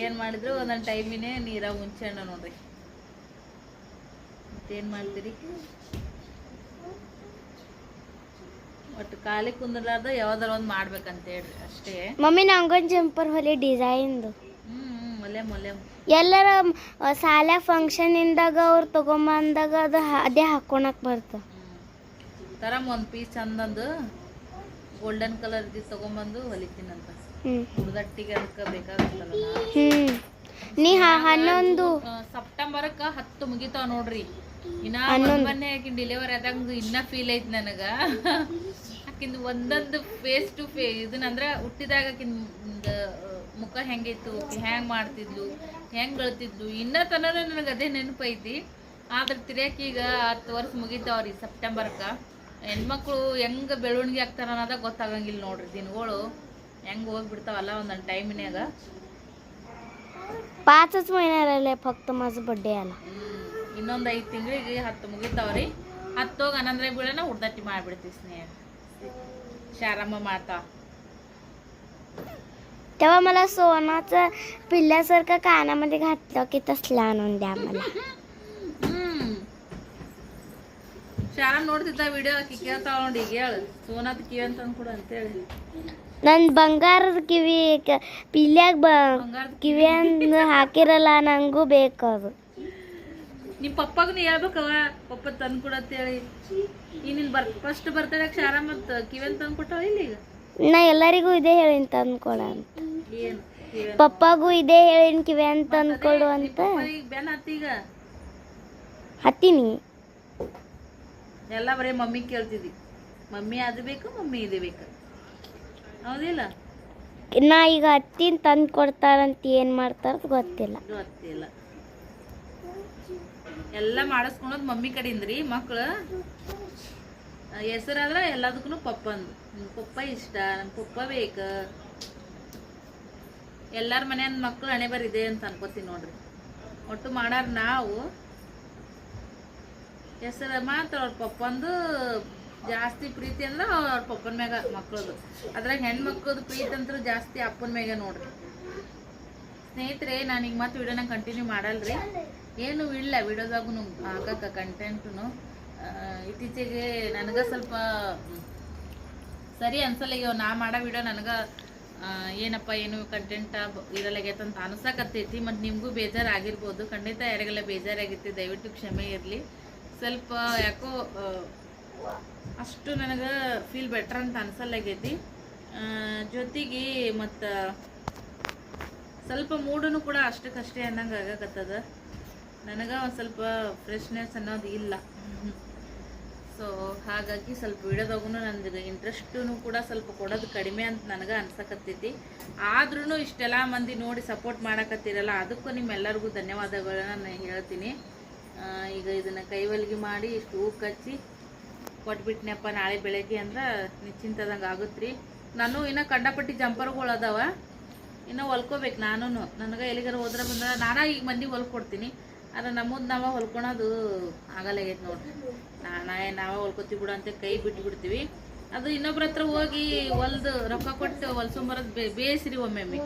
ಏನು ಮಾಡಿದ್ರು ಒಂದೊಂದು ಟೈಮಿನೇ ನೀರ ಹುಂಚೆಣ್ಣ ನೋಡ್ರಿ. ಮತ್ತೇನು ಮಾಡ್ತೀರಿ? ಒಟ್ಟು ಖಾಲಿ ಕುಂದ್ರಲಾರ್ದ ಯಾವ್ದಾರ ಒಂದು ಮಾಡ್ಬೇಕಂತ ಹೇಳ್ರಿ ಅಷ್ಟೇ. ಮಮ್ಮಿ ನಂಗೊಂದು ಜಂಪರ್ ಹೊಲಿ ಡಿಸೈನ್ದು. ಎಲ್ಲರ ಸಾಲ ಫಂಕ್ಷನ್ ಇಂದಾಗ ಅವ್ರು ತಗೊಂಬಂದಾಗ ಅದು ಅದೇ ಹಾಕೊಳಕ್ ಬರ್ತ. ಒಂದ್ ಒಂದು ಪೀಸ್ ಚಂದಂದು ಗೋಲ್ಡನ್ ಕಲರ್ ತಗೊಂಬಂದು ಹೊಲಿತೀನಂತ. ಹುಡುಗಟ್ಟಿಗೆ ಅದಕ್ಕೆ ಬೇಕಾಗುತ್ತಲ್ಲ ನಾ- ಹನ್ನೊಂದು. ಸೆಪ್ಟೆಂಬರ್ಕ ಹತ್ತು ಮುಗಿತಾವ ನೋಡ್ರಿ. ಇನ್ನ. ಮೊನ್ನೆ ಆಕಿನ ಡೆಲಿವರಿ ಆದಂಗ ಇನ್ನ ಫೀಲ್ ಐತಿ ನನಗ. ಆಕಿಂದು ಒಂದೊಂದು ಫೇಸ್ ಟು ಇದನ್ನ ಇದನ್ನಂದ್ರ ಹುಟ್ಟಿದಾಗ ಆಕಿನ ಮುಖ ಹೆಂಗಿತ್ತು ಆಕಿ ಹೆಂಗ್ ಮಾಡ್ತಿದ್ಲು ಹೆಂಗ್ ಬೆಳ್ತಿದ್ಲು ಇನ್ನ ತನಕ ನನಗೆ ಅದೇ ನೆನಪೈತಿ ಆದ್ರೆ ತಿರ್ಯಾಕ ಈಗ ಹತ್ತು ವರ್ಷ ಮುಗಿತಾವ್ರಿ ಸೆಪ್ಟೆಂಬರ್ಕ ಹೆಣ್ಮಕ್ಳು ಹೆಂಗ ಬೆಳವಣಿಗೆ ಆಗ್ತಾರ ಅನ್ನೋದ ಗೊತ್ತಾಗಂಗಿಲ್ಲ ನೋಡ್ರಿ ದಿನಗಳು ಹೆಂಗ್ ಹೋಗ್ಬಿಡ್ತಾವಲ್ಲ ಒಂದೊಂದು ಟೈಮಿನ್ಯಾಗ पाचच महिना राहिले फक्त माझं बर्थडे आला ಇನ್ನೊಂದು ಐದು ತಿಂಗಳಿಗೆ ಹತ್ತು ಮುಗಿತಾವ್ರಿ ಹತ್ತೋಗಿ ಹನ್ನೊಂದ್ರೆ ಬೀಳನ ಉಡ್ದಟ್ಟಿ ಮಾಡ್ಬಿಡ್ತೀವಿ ಸ್ನೇಹ ಶಾರಮ್ಮ ಮಾಡ್ತಾ तेव्हा मला सोनाचं पिल्ल्यासारखं कानामध्ये घातलं की तसलं आणून द्या मला ಹ್ಮ್ ಶಾರಮ್ ನೋಡ್ತಿದ್ದ ವಿಡಿಯೋ ಆಕಿ ಕೇಳ್ತಾವ ನೋಡಿ ಈಗ ಹೇಳು ಸೋನಾದ್ ಕಿವಿ ಅಂತ ಅಂದ್ಕೊಡು ಅಂತೇಳಿ ನನ್ ಬಂಗಾರದ ಕಿವಿ ಕ- ಪಿಲ್ಯಾಗ ಬ ಬಂಗಾರದ ಕಿವಿ ಅಂದ್ ಹಾಕಿರಲ್ಲ ನಂಗೂ ಬೇಕು ಅದು ನಿಮ್ಮ ಪಪ್ಪಾಗ ನೀ ಹೇಳ್ಬೇಕವ ಪಪ್ಪ ತಂದ್ಕೊಡು ಅಂತೇಳಿ ಈ ನಿನ್ ಬರ್ ಫಸ್ಟ್ ಬರ್ತಡೇ ಶಾರಮ್ಮ ಅಂತ ಕಿವಿ ಅಂತ ತಂದ್ಕೊಟ್ಟವ ಇಲ್ಲಿ ಈಗ ನಾ ಎಲ್ಲರಿಗೂ ಇದೇ ಹೇಳಿ ತಂದ್ಕೊಡ ಅಂತ. ಪಪ್ಪಾಗೂ ಇದೇ ಹೇಳಿನ ಕಿವೆ ಅಂತ ತಂದ್ಕೊಡು ಅಂತ. ಹತ್ತೀನಿ. ಎಲ್ಲ ಬರೀ ಮಮ್ಮಿ ಕೇಳ್ತಿದ್ವಿ ಮಮ್ಮಿ ಅದು ಬೇಕು ಮಮ್ಮಿ ಇದು ಬೇಕು. ಹೌದಿಲ್ಲ? ನಾ ಈಗ ಹತ್ತಿನ ತಂದು ಕೊಡ್ತಾರಂತ ಏನು ಮಾಡ್ತಾರ ಗೊತ್ತಿಲ್ಲ. ಗೊತ್ತಿಲ್ಲ. ಎಲ್ಲ ಮಾಡಿಸ್ಕೊಳೋದು ಮಮ್ಮಿ ಕಡೆಯಿಂದ್ರಿ ಮಕ್ಳು? ಹೆಸರಾದ್ರೆ ಎಲ್ಲದಕ್ಕೂ ಪಪ್ಪಂದು ನಮ್ ಪಪ್ಪ ಇಷ್ಟ ನಮ್ಮ ಪಪ್ಪ ಬೇಕು. ಎಲ್ಲರ ಮನೆಯ ಮಕ್ಕಳು ಹಣೆ ಬರಿದೆ ಅಂತ ಅನ್ಕೋತೀನಿ ನೋಡ್ರಿ. ಒಟ್ಟು ಮಾಡಾರ ನಾವು. ಹೆಸರು ಮಾತ್ರ ಅವ್ರ ಪಪ್ಪಂದು ಜಾಸ್ತಿ ಪ್ರೀತಿ ಅಂದ್ರೆ ಅವ್ರ ಪಪ್ಪನ ಮ್ಯಾಗ ಮಕ್ಕಳದು ಅದ್ರಾಗ ಹೆಣ್ಮಕ್ಳದು ಪ್ರೀತಿ ಅಂತೂ ಜಾಸ್ತಿ ಅಪ್ಪನ ಮ್ಯಾಗ ನೋಡ್ರಿ. ಸ್ನೇಹಿತರೆ, ನಾನು ಈಗ ಮತ್ತೆ ವಿಡಿಯೋನ ಕಂಟಿನ್ಯೂ ಮಾಡಲ್ರಿ. ಏನು ಇಲ್ಲ ವಿಡಿಯೋದಾಗೂ ಹಾಕಕ್ಕ ಕಂಟೆಂಟು ಇತ್ತೀಚೆಗೆ ನನಗೆ ಸ್ವಲ್ಪ ಸರಿ ಅನ್ಸಲ್ಲ ನಾ ಮಾಡೋ ವಿಡಿಯೋ ನನಗೆ ಏನಪ್ಪ, ಏನು ಕಂಟೆಂಟ್ ಇರಲಾಗೈತಂತ ಅಂತ ಅನ್ಸಕತ್ತೈತಿ ಮತ್ತು ನಿಮಗೂ ಬೇಜಾರಾಗಿರ್ಬೋದು. ಖಂಡಿತ ಯಾರಿಗೆಲ್ಲ ಬೇಜಾರಾಗಿತ್ತು ದಯವಿಟ್ಟು ಕ್ಷಮೆ ಇರಲಿ. ಸ್ವಲ್ಪ ಯಾಕೋ ಅಷ್ಟು ನನಗೆ ಫೀಲ್ ಬೆಟ್ರ್ ಅಂತ ಅನ್ಸಲ್ಲಾಗೈತಿ ಜೊತೆಗೆ ಮತ್ತು ಸ್ವಲ್ಪ ಮೂಡೂ ಕೂಡ ಅಷ್ಟಕ್ಕಷ್ಟೇ ಅನ್ನಂಗೆ ಆಗಕತ್ತದ. ನನಗೆ ಒಂದು ಸ್ವಲ್ಪ ಫ್ರೆಶ್ನೆಸ್ ಅನ್ನೋದು ಇಲ್ಲ. ಸೊ ಹಾಗಾಗಿ ಸ್ವಲ್ಪ ವಿಡಿಯೋದಾಗೂ ನನಗೆ ಇಂಟ್ರೆಸ್ಟೂ ಕೂಡ ಸ್ವಲ್ಪ ಕೊಡೋದು ಕಡಿಮೆ ಅಂತ ನನಗೆ ಅನ್ಸಕತ್ತೈತಿ. ಆದ್ರೂ ಇಷ್ಟೆಲ್ಲ ಮಂದಿ ನೋಡಿ ಸಪೋರ್ಟ್ ಮಾಡಕತ್ತೀರಲ್ಲ, ಅದಕ್ಕೂ ನಿಮ್ಮೆಲ್ಲರಿಗೂ ಧನ್ಯವಾದಗಳನ್ನ ನಾನು ಹೇಳ್ತೀನಿ. ಈಗ ಇದನ್ನು ಕೈವಲ್ಗಿ ಮಾಡಿ ಇಷ್ಟು ಹೂ ಕಚ್ಚಿ ಕೊಟ್ಬಿಟ್ನಪ್ಪ ನಾಳೆ ಬೆಳಗ್ಗೆ ಅಂದ್ರೆ ನಿಶ್ಚಿಂತದಂಗೆ ಆಗುತ್ತೆ ರೀ ನಾನು ಇನ್ನೂ ಕಂಡಪಟ್ಟಿ ಜಂಪರ್ಗಳು ಅದಾವ. ಇನ್ನೂ ಹೊಲ್ಕೋಬೇಕು ನಾನು ನನಗೆ ಎಲ್ಲಿಗಾರ ಹೋದ್ರೆ ಬಂದ್ರೆ ನಾನು ಈಗ ಮಂದಿಗೆ ಹೊಲ್ಕೊಡ್ತೀನಿ. ಆದ್ರೆ ನಮ್ಮದು ನಾವ ಹೊಲ್ಕೊಳೋದು ಆಗಲ್ಲಾಗೈತೆ ನೋಡ್ರಿ ನಾ ನಾವೇ ಹೊಲ್ಕೊತೀವಿ ಬಿಡು ಅಂತ ಕೈ ಬಿಟ್ಟು ಬಿಡ್ತೀವಿ ಅದು ಇನ್ನೊಬ್ರ ಹತ್ರ ಹೋಗಿ ಹೊಲ್ದು ರೊಕ್ಕ ಕೊಟ್ಟು ಹೊಲ್ಸೊಂಬರೋದು ಬೇ ಬೇಸಿರಿ ಒಮ್ಮೊಮ್ಮೆ.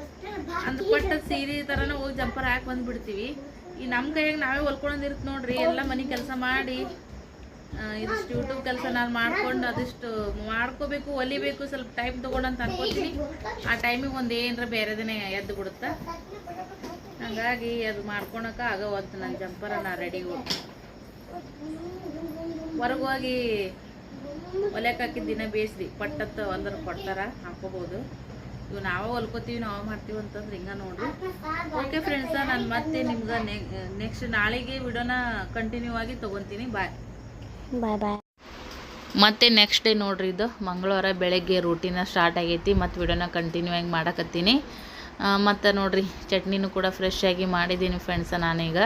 ಅಂದ್ ಕೊಟ್ಟ ಸೀರೆ ಥರನೇ ಹೋಗಿ ಜಂಪರ್ ಹಾಕಿ ಬಂದ್ಬಿಡ್ತೀವಿ. ಈ ನಮ್ಮ ಕೈಯಾಗ ನಾವೇ ಹೊಲ್ಕೊಳಂದಿರ್ತ ನೋಡ್ರಿ, ಎಲ್ಲ ಮನೆ ಕೆಲಸ ಮಾಡಿ ಇದಿಷ್ಟು ಯೂಟ್ಯೂಬ್ ಕೆಲಸ ನಾನು ಮಾಡ್ಕೊಂಡು ಅದಿಷ್ಟು ಮಾಡ್ಕೋಬೇಕು ಹೊಲಿಬೇಕು ಸ್ವಲ್ಪ ಟೈಮ್ ಅಂತ ಅನ್ಕೋತೀನಿ. ಆ ಟೈಮಿಗೆ ಒಂದು ಏನರ ಬೇರೆದೇ ಎದ್ದು ಬಿಡುತ್ತೆ? ಹಾಗಾಗಿ ಅದು ಮಾಡ್ಕೊಳಕ ಆಗೋವಂತ ನನ್ನ ಜಂಪರ ನಾ ರೆಡಿ ಹೊರಗೆ ಹೋಗಿ ಹೊಲ್ಯಕ್ಕೆ ಹಾಕಿದ ದಿನ ಬೇಯಿಸ್ರಿ ಪಟ್ಟತ್ತ ಒಂದ್ರ ಕೊಡ್ತಾರ, ಹಾಕೋಬೋದು. ಇವು ನಾವೇ ಹೊಲ್ಕೋತೀವಿ, ನಾವೇ ಮಾಡ್ತೀವಿ ಅಂತಂದ್ರೆ ಹಿಂಗೆ ನೋಡ್ರಿ. ಓಕೆ ಫ್ರೆಂಡ್ಸ ನಾನು ಮತ್ತೆ ನಿಮ್ಗೆ ನೆಕ್ಸ್ಟ್ ನಾಳೆಗೆ ವಿಡಿಯೋನ ಕಂಟಿನ್ಯೂ ಆಗಿ ತೊಗೊತೀನಿ. ಬಾಯ್ ಬಾಯ್ ಬಾಯ್ ಮತ್ತೆ ನೆಕ್ಸ್ಟ್ ಡೇ ನೋಡ್ರಿ ಇದು. ಮಂಗಳವಾರ ಬೆಳಗ್ಗೆ ರೂಟೀನ ಸ್ಟಾರ್ಟ್ ಆಗೈತಿ. ಮತ್ತೆ ವಿಡಿಯೋನ ಕಂಟಿನ್ಯೂ ಆಗಿ ಮಾಡಕತ್ತೀನಿ. ಮತ್ತು ನೋಡಿರಿ, ಚಟ್ನಿನೂ ಕೂಡ ಫ್ರೆಶ್ ಆಗಿ ಮಾಡಿದ್ದೀನಿ ಫ್ರೆಂಡ್ಸ ನಾನೀಗ.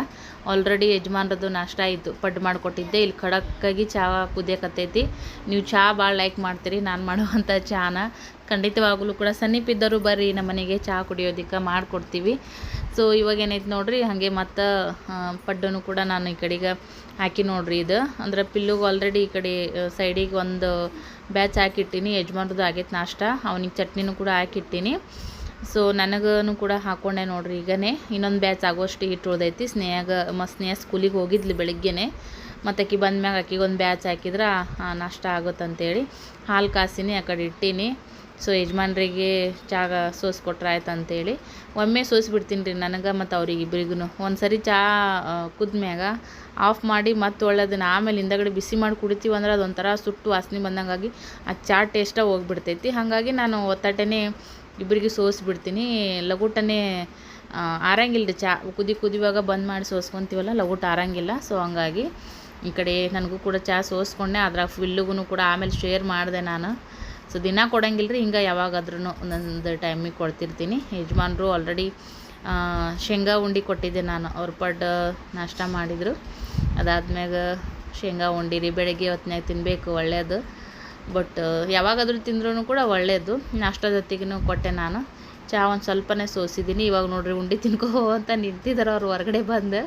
ಆಲ್ರೆಡಿ ಯಜಮಾನ್ರದ್ದು ನಾಷ್ಟ ಆಯಿತು ಪಡ್ಡು ಮಾಡಿಕೊಟ್ಟಿದ್ದೆ. ಇಲ್ಲಿ ಖಡಕ್ಕಾಗಿ ಚಹಾ ಕುದಿಯಕತ್ತೈತಿ. ನೀವು ಚಹಾ ಭಾಳ ಲೈಕ್ ಮಾಡ್ತೀರಿ, ನಾನು ಮಾಡುವಂಥ ಚಹಾನ ಖಂಡಿತವಾಗಲೂ ಕೂಡ ಸನ್ನಿಪಿದ್ದರು ಬರ್ರಿ, ನಮ್ಮ ಮನೆಗೆ ಚಹಾ ಕುಡಿಯೋದಕ್ಕೆ ಮಾಡಿಕೊಡ್ತೀವಿ. ಸೊ ಇವಾಗ ಏನೈತೆ ನೋಡಿರಿ, ಹಾಗೆ ಮತ್ತು ಪಡ್ಡನು ಕೂಡ ನಾನು ಈ ಕಡೆಗೆ ಹಾಕಿ ನೋಡ್ರಿ ಇದು. ಅಂದ್ರೆ ಪಿಲ್ಲುಗೆ ಆಲ್ರೆಡಿ ಈ ಕಡೆ ಸೈಡಿಗೆ ಒಂದು ಬ್ಯಾಚ್ ಹಾಕಿಟ್ಟೀನಿ, ಯಜಮಾನ್ರದ್ದು ಆಗೈತೆ ನಾಷ್ಟ. ಅವನಿಗೆ ಚಟ್ನಿನೂ ಕೂಡ ಹಾಕಿಟ್ಟಿನಿ. ಸೊ ನನಗೂ ಕೂಡ ಹಾಕೊಂಡೆ ನೋಡ್ರಿ ಈಗನೇ. ಇನ್ನೊಂದು ಬ್ಯಾಚ್ ಆಗೋಷ್ಟು ಹಿಟ್ಟು ಉಳ್ದೈತಿ. ಸ್ನೇಹಾಗ, ಮ, ಸ್ನೇಹ ಸ್ಕೂಲಿಗೆ ಹೋಗಿದ್ಲು ಬೆಳಿಗ್ಗೆನೆ. ಮತ್ತು ಆಕಿ ಬಂದ್ಮ್ಯಾಗ ಆಕಿಗೊಂದು ಬ್ಯಾಚ್ ಹಾಕಿದ್ರೆ ನಷ್ಟ ಆಗುತ್ತಂತೇಳಿ ಹಾಲು ಕಾಸಿನಿ, ಆ ಕಡೆ ಇಟ್ಟೀನಿ. ಸೊ ಯಜಮಾನ್ರಿಗೆ ಚಾಗ ಸೋಸ್ಕೊಟ್ರೆ ಆಯ್ತು ಅಂತೇಳಿ ಒಮ್ಮೆ ಸೋಸ್ಬಿಡ್ತೀನಿ ರೀ ನನಗೆ ಮತ್ತು ಅವ್ರಿಗೆ ಇಬ್ಬರಿಗೂ ಒಂದು ಸರಿ ಚಹಾ ಕುದ್ಮ್ಯಾಗ ಆಫ್ ಮಾಡಿ ಮತ್ತೆ ಒಳ್ಳೆದನ್ನ ಆಮೇಲೆ ಹಿಂದಗಡೆ ಬಿಸಿ ಮಾಡಿ ಕುಡಿತೀವಿ ಅಂದ್ರೆ ಅದೊಂಥರ ಸುಟ್ಟು ವಾಸನೆ ಬಂದಂಗಾಗಿ ಆ ಚಾ ಟೇಸ್ಟಾಗಿ ಹೋಗ್ಬಿಡ್ತೈತಿ. ಹಾಗಾಗಿ ನಾನು ಒತ್ತಟನೇ ಇಬ್ಬರಿಗೆ ಸೋಸ್ಬಿಡ್ತೀನಿ. ಲಗೋಟನೆ ಆರಂಗಿಲ್ಲ ರೀ ಚಾ, ಕುದಿ ಕುದಿವಾಗ ಬಂದ್ ಮಾಡಿ ಸೋಸ್ಕೊತೀವಲ್ಲ ಲಗೋಟ ಆರಂಗಿಲ್ಲ. ಸೊ ಹಂಗಾಗಿ ಈ ಕಡೆ ನನಗೂ ಕೂಡ ಚಹಾ ಸೋಸ್ಕೊಂಡೆ. ಅದ್ರಾಗ ಫಿಲ್ಲಿಗೂ ಕೂಡ ಆಮೇಲೆ ಶೇರ್ ಮಾಡಿದೆ ನಾನು. ಸೊ ದಿನ ಕೊಡಂಗಿಲ್ಲ ರೀ ಹಿಂಗೆ ಯಾವಾಗಾದ್ರೂ ಒಂದೊಂದು ಟೈಮಿಗೆ ಕೊಡ್ತಿರ್ತೀನಿ. ಯಜಮಾನ್ರು ಆಲ್ರೆಡಿ ಶೇಂಗಾ ಉಂಡಿ ಕೊಟ್ಟಿದ್ದೆ ನಾನು. ಅವ್ರ ಪಡ್ಡು ನಾಷ್ಟ ಮಾಡಿದರು. ಅದಾದ್ಮ್ಯಾಗ ಶೇಂಗಾ ಉಂಡೆ ರೀ, ಬೆಳಗ್ಗೆ ಹೊತ್ನ್ಯಾಗ ತಿನ್ನಬೇಕು ಒಳ್ಳೆಯದು ಬಟ್ ಯಾವಾಗಾದರೂ ತಿಂದ್ರೂ ಕೂಡ ಒಳ್ಳೆಯದು ನಾಷ್ಟದೊತ್ತಿಗೂ ಕೊಟ್ಟೆ ನಾನು. ಚಹಾ ಒಂದು ಸ್ವಲ್ಪನೇ ಸೋಸಿದ್ದೀನಿ ಇವಾಗ ನೋಡ್ರಿ ಉಂಡೆ ತಿನ್ಕೋ ಅಂತ ನಿಂತಿದ್ದಾರೆ ಅವ್ರು ಹೊರಗಡೆ ಬಂದು.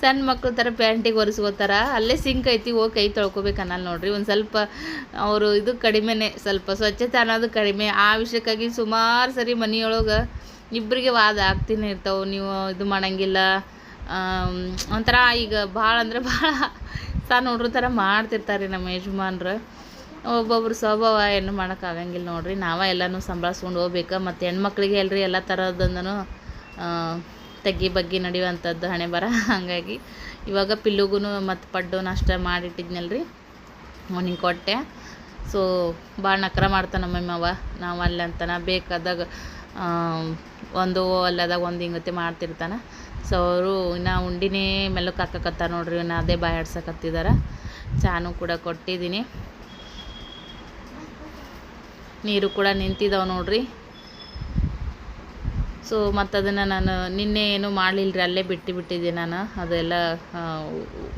ಸಣ್ಣ ಮಕ್ಳು ಥರ ಪ್ಯಾಂಟಿಗೆ ಒರೆಸ್ಕೋತಾರ ಅಲ್ಲೇ ಸಿಂಕ್ ಐತಿ, ಹೋಗಿ ಕೈ ತೊಳ್ಕೊಬೇಕು ಅನ್ನಲ್ಲ ನೋಡ್ರಿ. ಒಂದು ಸ್ವಲ್ಪ ಅವರು ಇದು ಕಡಿಮೆನೇ, ಸ್ವಲ್ಪ ಸ್ವಚ್ಛತೆ ಅನ್ನೋದು ಕಡಿಮೆ. ಆ ವಿಷಯಕ್ಕಾಗಿ ಸುಮಾರು ಸರಿ ಮನೆಯೊಳಗೆ ಇಬ್ಬರಿಗೆ ವಾದ ಆಗ್ತಿನೇ ಇರ್ತಾವೆ. ನೀವು ಇದು ಮಾಡಂಗಿಲ್ಲ. ಒಂಥರ ಈಗ ಭಾಳ ಅಂದ್ರೆ ಭಾಳ ಸಣ್ಣ ಹುಡ್ರ ಥರ ಮಾಡ್ತಿರ್ತಾರೆ ನಮ್ಮ ಯಜಮಾನ್ರು. ಒಬ್ಬೊಬ್ರು ಸ್ವಭಾವ ಏನು ಮಾಡೋಕ್ಕಾಗಂಗಿಲ್ಲ ನೋಡಿರಿ. ನಾವೇ ಎಲ್ಲನೂ ಸಂಭಾಳಿಸ್ಕೊಂಡು ಹೋಗ್ಬೇಕು. ಮತ್ತು ಹೆಣ್ಮಕ್ಳಿಗೆ ಎಲ್ರಿ ಎಲ್ಲ ಥರದ್ದೊಂದನು ತಗ್ಗಿ ಬಗ್ಗಿ ನಡೆಯುವಂಥದ್ದು ಹಣೆ ಬರ. ಹಾಗಾಗಿ ಇವಾಗ ಪಿಲ್ಲುಗೂ ಮತ್ತು ಪಡ್ಡು ನಾಷ್ಟ ಮಾಡಿಟ್ಟಿದ್ನಲ್ರಿ ಅವನಿಗೆ ಕೊಟ್ಟೆ. ಸೊ ಭಾಳ ನಕ್ರ ಮಾಡ್ತಾನೆ ನಮ್ಮಮ್ಮವ ನಾವು ಅಲ್ಲಿ ಅಂತಾನೆ ಬೇಕಾದಾಗ ಒಂದು ಅಲ್ಲದಾಗ ಒಂದು ಹಿಂಗತಿ ಮಾಡ್ತಿರ್ತಾನೆ. ಸೊ, ಅವರು ಇನ್ನು ಉಂಡಿನೇ ಮೆಲ್ಲಕ್ಕೆ ಹಾಕಕತ್ತಾರ ನೋಡ್ರಿ. ಇನ್ನು ಅದೇ ಬಾಯಾಡ್ಸಕತ್ತಿದ್ದಾರೆ ಚಾನು ಕೂಡ ಕೊಟ್ಟಿದ್ದೀನಿ ನೀರು ಕೂಡ ನಿಂತಿದ್ದಾವೆ ನೋಡ್ರಿ. ಸೊ ಮತ್ತು ಅದನ್ನು ನಾನು ನಿನ್ನೆ ಏನೂ ಮಾಡಲಿಲ್ಲ ಅಲ್ಲೇ ಬಿಟ್ಟು ಬಿಟ್ಟಿದ್ದೆ ನಾನು. ಅದೆಲ್ಲ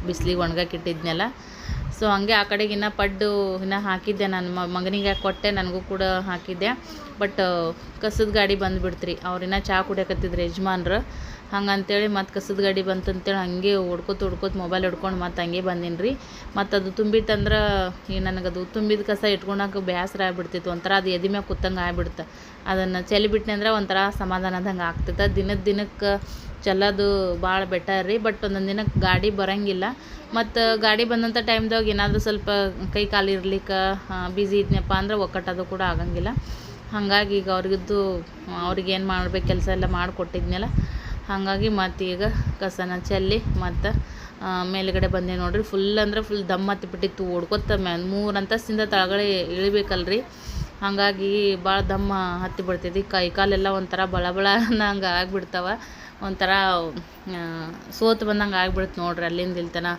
ಬಿಸಿಲಿಗೆ ಒಣಗಕ್ಕೆ ಇಟ್ಟಿದ್ನಲ್ಲ. ಸೊ ಹಂಗೆ ಆ ಕಡೆಗೆ ಇನ್ನೂ ಪಡ್ಡು ಇನ್ನೂ ಹಾಕಿದ್ದೆ ನಾನು. ಮಗನಿಗೆ ಕೊಟ್ಟೆ, ನನಗೂ ಕೂಡ ಹಾಕಿದ್ದೆ. ಬಟ್ ಕಸದ ಗಾಡಿ ಬಂದುಬಿಡ್ತ್ರಿ. ಅವ್ರು ಇನ್ನೂ ಚಹಾ ಕುಡಿಯಕತ್ತಿದ್ರು ಯಜಮಾನ್ರು. ಹಂಗಂತೇಳಿ ಮತ್ತು ಕಸದ ಗಾಡಿ ಬಂತಂತೇಳಿ ಹಂಗೆ ಹೊಡ್ಕೋತ ಹೊಡ್ಕೋತ ಮೊಬೈಲ್ ಹಿಡ್ಕೊಂಡು ಮತ್ತು ಹಂಗೆ ಬಂದೀನಿ ರೀ ಮತ್ತು ಅದು ತುಂಬಿತ್ತಂದ್ರೆ, ಈ ನನಗದು ತುಂಬಿದ ಕಸ ಇಟ್ಕೊಳಕ್ಕೆ ಬೇಸರ ಆಗಿಬಿಡ್ತಿತ್ತು. ಒಂಥರ ಅದು ಎದಿ ಮ್ಯಾಗ ಕೂತಂಗೆ ಆಗ್ಬಿಡ್ತು. ಅದನ್ನು ಚೆಲ್ಲಿ ಬಿಟ್ನೆ ಅಂದ್ರೆ ಒಂಥರ ಸಮಾಧಾನದಂಗೆ ಆಗ್ತೈತೆ ದಿನದ ದಿನಕ್ಕೆ ಚೆಲ್ಲೋದು ಭಾಳ ಬೆಟರ್ ರೀ. ಬಟ್ ಒಂದೊಂದು ದಿನಕ್ಕೆ ಗಾಡಿ ಬರೋಂಗಿಲ್ಲ. ಮತ್ತು ಗಾಡಿ ಬಂದಂಥ ಟೈಮ್ದಾಗ ಏನಾದರೂ ಸ್ವಲ್ಪ ಕೈ ಕಾಲು ಇರ್ಲಿಕ್ಕೆ ಬ್ಯುಸಿ ಇದ್ನಪ್ಪ ಅಂದ್ರೆ ಒಕ್ಕಟ್ಟೋದು ಕೂಡ ಆಗಂಗಿಲ್ಲ. ಹಾಗಾಗಿ ಈಗ ಅವ್ರಿಗಿದ್ದು, ಅವ್ರಿಗೆ ಏನು ಮಾಡ್ಬೇಕು ಕೆಲಸ ಎಲ್ಲ ಮಾಡಿಕೊಟ್ಟಿದ್ನಲ್ಲ, ಹಾಗಾಗಿ ಮತ್ತು ಈಗ ಕಸನ ಚೆಲ್ಲಿ ಮತ್ತು ಮೇಲುಗಡೆ ಬಂದೆ ನೋಡ್ರಿ. ಫುಲ್ ಅಂದ್ರೆ ಫುಲ್ ದಮ್ ಹತ್ತಿಬಿಟ್ಟಿತ್ತು ಓಡ್ಕೊತ ಮ್ಯಾ, ಮೂರು ಅಂತಸ್ತಿಂದ ತಳಗಡೆ ಇಳಿಬೇಕಲ್ರಿ. ಹಾಗಾಗಿ ಭಾಳ ದಮ್ಮ ಹತ್ತಿ ಬಿಡ್ತೈತಿ ಕೈ ಕಾಲೆಲ್ಲ ಒಂಥರ ಬಳ ಬಳ ಅನ್ನಂಗೆ ಆಗಿಬಿಡ್ತಾವ. ಒಂಥರ ಸೋತು ಬಂದಂಗೆ ಆಗಿಬಿಡ್ತು ನೋಡ್ರಿ ಅಲ್ಲಿಂದ ಇಲ್ಲಿ ತನ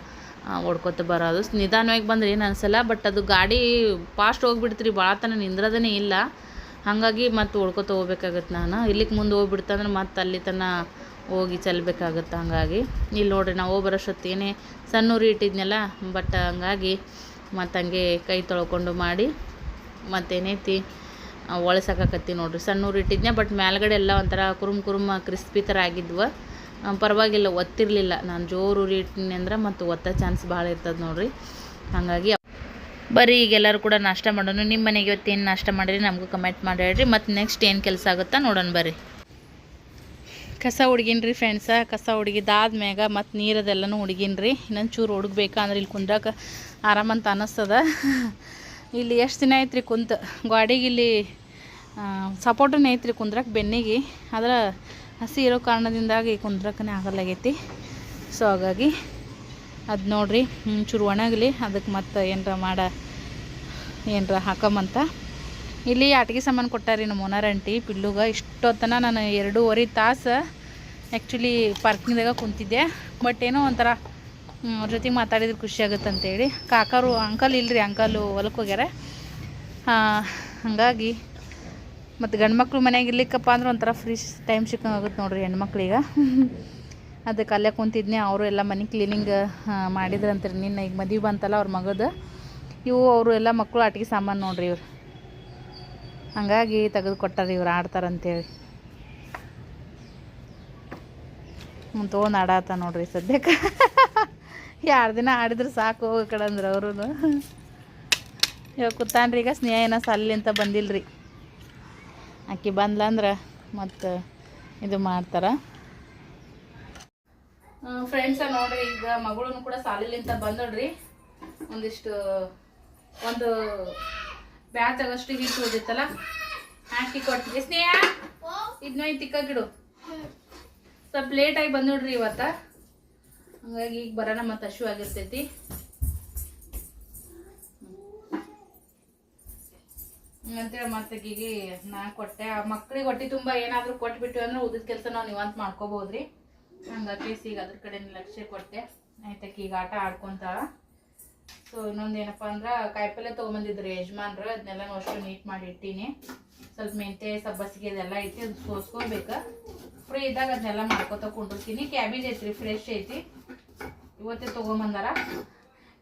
ಓಡ್ಕೊತ ಬರೋದು. ನಿಧಾನವಾಗಿ ಬಂದ್ರೆ ಏನು ಅನಿಸಲ್ಲ ಬಟ್ ಅದು ಗಾಡಿ ಫಾಸ್ಟ್ ಹೋಗ್ಬಿಡ್ತ್ರಿ ಭಾಳ ತನ ನಿಂದ್ರದೇ ಇಲ್ಲ. ಹಾಗಾಗಿ ಮತ್ತೆ ಓಡ್ಕೊತ ಹೋಗ್ಬೇಕಾಗತ್ತೆ ನಾನು. ಇಲ್ಲಿಗೆ ಮುಂದೆ ಹೋಗ್ಬಿಡ್ತಂದ್ರೆ ಮತ್ತೆ ಅಲ್ಲಿ ತನ ಹೋಗಿ ಚೆಲ್ಬೇಕಾಗತ್ತೆ ಹಾಗಾಗಿ. ಇಲ್ಲಿ ನೋಡ್ರಿ, ನಾವು ಬರೋಷ್ಟೊತ್ತೇನೆ ಸಣ್ಣ ಊರಿ ಇಟ್ಟಿದ್ನಲ್ಲ ಬಟ್ ಹಂಗಾಗಿ ಮತ್ತು ಹಂಗೆ ಕೈ ತೊಳ್ಕೊಂಡು ಮಾಡಿ ಮತ್ತೇನೈತಿ ಒಳಸಾಕತ್ತಿ ನೋಡ್ರಿ. ಸಣ್ಣ ಉರಿ ಇಟ್ಟಿದ್ನೆ ಬಟ್ ಮೇಲ್ಗಡೆ ಎಲ್ಲ ಒಂಥರ ಕುರುಮ್ ಕುರುಮ್, ಕ್ರಿಸ್ಪಿ ಥರ ಆಗಿದ್ವು. ಪರವಾಗಿಲ್ಲ, ಒತ್ತಿರಲಿಲ್ಲ. ನಾನು ಜೋರು ಉರಿ ಇಟ್ಟಿನಿ ಅಂದ್ರೆ ಮತ್ತು ಒತ್ತ ಚಾನ್ಸ್ ಭಾಳ ಇರ್ತದೆ ನೋಡ್ರಿ. ಹಾಗಾಗಿ ಬರೀ ಈಗ ಎಲ್ಲರೂ ಕೂಡ ನಾಷ್ಟ ಮಾಡೋಣ. ನಿಮ್ಮ ಮನೆಗೆ ಏನು ನಾಷ್ಟ ಮಾಡಿರಿ ನಮಗೂ ಕಮೆಂಟ್ ಮಾಡಿ ಹೇಳ್ರಿ. ಮತ್ತು ನೆಕ್ಸ್ಟ್ ಏನು ಕೆಲಸ ಆಗುತ್ತಾ ನೋಡೋಣ ಬರ್ರಿ. ಕಸ ಹುಡುಗಿನ್ರಿ ಫ್ರೆಂಡ್ಸ ಕಸ ಹುಡುಗಿದಾದ್ಮ್ಯಾಗ ಮತ್ತು ನೀರದೆಲ್ಲನೂ ಹುಡುಗಿನ್ರಿ. ಇನ್ನೊಂದು ಚೂರು ಹುಡುಗ್ಬೇಕಾ ಅಂದ್ರೆ ಇಲ್ಲಿ ಕುಂದ್ರಾಕ ಆರಾಮಂತ ಅನ್ನಿಸ್ತದ ಇಲ್ಲಿ ಎಷ್ಟು ದಿನ ಐತ್ರಿ ಕುಂತ? ಗಾಡಿಗೆ ಇಲ್ಲಿ ಸಪೋರ್ಟನೇ ಐತ್ರಿ ಕುಂದ್ರಕ್ಕೆ ಬೆನ್ನಿಗೆ. ಆದ್ರೆ ಹಸಿ ಇರೋ ಕಾರಣದಿಂದಾಗಿ ಕುಂದ್ರಕ್ಕನೇ ಆಗಲ್ಲಾಗೈತಿ. ಸೊ ಹಾಗಾಗಿ ಅದು ನೋಡ್ರಿ ಚೂರು ಒಣಗಲಿ ಅದಕ್ಕೆ ಮತ್ತೆ ಏನರ ಮಾಡ, ಏನರ ಹಾಕಮಂತ. ಇಲ್ಲಿ ಆಟಿಕೆ ಸಾಮಾನು ಕೊಟ್ಟಾರಿ ನಮ್ಮ ಓನರ್ ಆಂಟಿ, ಪಿಲ್ಲುಗ. ಇಷ್ಟೊತ್ತನ ನಾನು ಎರಡೂವರೆ ತಾಸು ಆ್ಯಕ್ಚುಲಿ ಪಾರ್ಕಿಂಗ್ದಾಗ ಕುಂತಿದ್ದೆ. ಬಟ್ ಏನೋ ಒಂಥರ ಅವ್ರ ಜೊತೆ ಮಾತಾಡಿದ್ರೆ ಖುಷಿ ಆಗುತ್ತೆ ಅಂತೇಳಿ. ಕಾಕರು ಅಂಕಲ್ ಇಲ್ಲರಿ ಅಂಕಲು ಹೊಲಕ್ಕೆ ಹೋಗ್ಯಾರ. ಹಾಗಾಗಿ ಮತ್ತು ಗಂಡು ಮಕ್ಕಳು ಮನ್ಯಾಗ ಇರ್ಲಿಕ್ಕಪ್ಪ ಅಂದ್ರೆ ಒಂಥರ ಫ್ರೀ ಟೈಮ್ ಸಿಕ್ಕಂಗೆ ಆಗುತ್ತೆ ನೋಡ್ರಿ ಹೆಣ್ಮಕ್ಳಿಗೆ ಅದಕ್ಕೆ ಅಲ್ಲೇ ಕುಂತಿದ್ನೆ, ಅವರು ಎಲ್ಲ ಮನೆ ಕ್ಲೀನಿಂಗ್ ಮಾಡಿದ್ರಂತ್ರಿ. ನಿನ್ನ ಈಗ ಮದುವೆ ಬಂತಲ್ಲ ಅವ್ರ ಮಗದು. ಇವು ಅವರು ಎಲ್ಲ ಮಕ್ಕಳು ಆಟಿಗೆ ಸಾಮಾನು ನೋಡ್ರಿ ಇವ್ರು. ಹಂಗಾಗಿ ತೆಗೆದು ಕೊಟ್ಟಾರ ಇವ್ರು, ಆಡ್ತಾರಂತೇಳಿ. ಹ್ಞೂ ತೊಗೊಂಡು ಆಡಾತ ನೋಡ್ರಿ ಸದ್ಯಕ್ಕೆ ಎರಡು ದಿನ ಆಡಿದ್ರೆ ಸಾಕು ಹೋಗೋ ಕಡೆ ಅಂದ್ರೆ ಅವರು ಇವಾಗ ಕೂತಾನ್ರಿ, ಈಗ ಸ್ನೇಹ ಏನೋ ಸಲ್ಲಿಂತ ಬಂದಿಲ್ರಿ. ಆಕಿ ಬಂದ್ಲಂದ್ರೆ ಮತ್ತು ಇದು ಮಾಡ್ತಾರೆ. ಫ್ರೆಂಡ್ಸ ನೋಡ್ರಿ, ಈಗ ಮಗಳೂ ಕೂಡ ಸಾಲಿಲಿಂತ ಬಂದಳ್ರಿ. ಒಂದಿಷ್ಟು, ಒಂದು ಬ್ಯಾಚ್ ಆಗಷ್ಟು ಹಿಟ್ಟು ಉಳಿದಿತ್ತಲ್ಲ ಹಾಕಿ ಕೊಟ್ಟಿ ಸ್ನೇಹ ಇದನ್ನ ತಿಕ್ಕಾಕಿಡು ಸ್ವಲ್ಪ ಲೇಟಾಗಿ ಬಂದೋಡ್ರಿ ಇವತ್ತ. ಹಂಗಾಗಿ ಈಗ ಬರೋಣ ಮತ್ತು ಹಶು ಆಗಿರ್ತೈತಿ. ಮತ್ತೆ ಈಗ ನಾ ಕೊಟ್ಟೆ. ಆ ಮಕ್ಳಿಗೆ ಹೊಟ್ಟೆ ತುಂಬ ಏನಾದರೂ ಕೊಟ್ಬಿಟ್ಟು ಅಂದ್ರೆ ಉಳಿದ ಕೆಲಸ ನಾವು ನೀವಂತ ಮಾಡ್ಕೋಬೋದ್ರಿ. ಹಂಗಾಗಿ ಈಗ ಅದ್ರ ಕಡೆ ಲಕ್ಷ್ಯ ಕೊಟ್ಟೆ. ಆಯ್ತಕ್ಕೆ ಈಗ ಆಟ ಆಡ್ಕೊಂತ ಸೊ ಇನ್ನೊಂದು ಏನಪ್ಪ ಅಂದ್ರೆ ಕಾಯಿಪಲ್ಲೆ ತಗೊಂಬಂದಿದ್ರು ಯಜಮಾನ್ರು. ಅದನ್ನೆಲ್ಲ ಅಷ್ಟು ನೀಟ್ ಮಾಡಿ ಇಟ್ಟೀನಿ. ಸ್ವಲ್ಪ ಮೆಂತೆ ಸಬ್ಬಸಿಗೆ ಅದೆಲ್ಲ ಐತಿ ಅದು ಸೋಸ್ಕೊಬೇಕು. ಫ್ರೀ ಇದ್ದಾಗ ಅದನ್ನೆಲ್ಲ ಮಾಡ್ಕೊತ ಕುಂಡಿರ್ತೀನಿ ಕ್ಯಾಬೇಜ್ ಐತ್ರಿ ಫ್ರೆಶ್ ಐತಿ. ಇವತ್ತೇ ತೊಗೊಂಬಂದಾರ.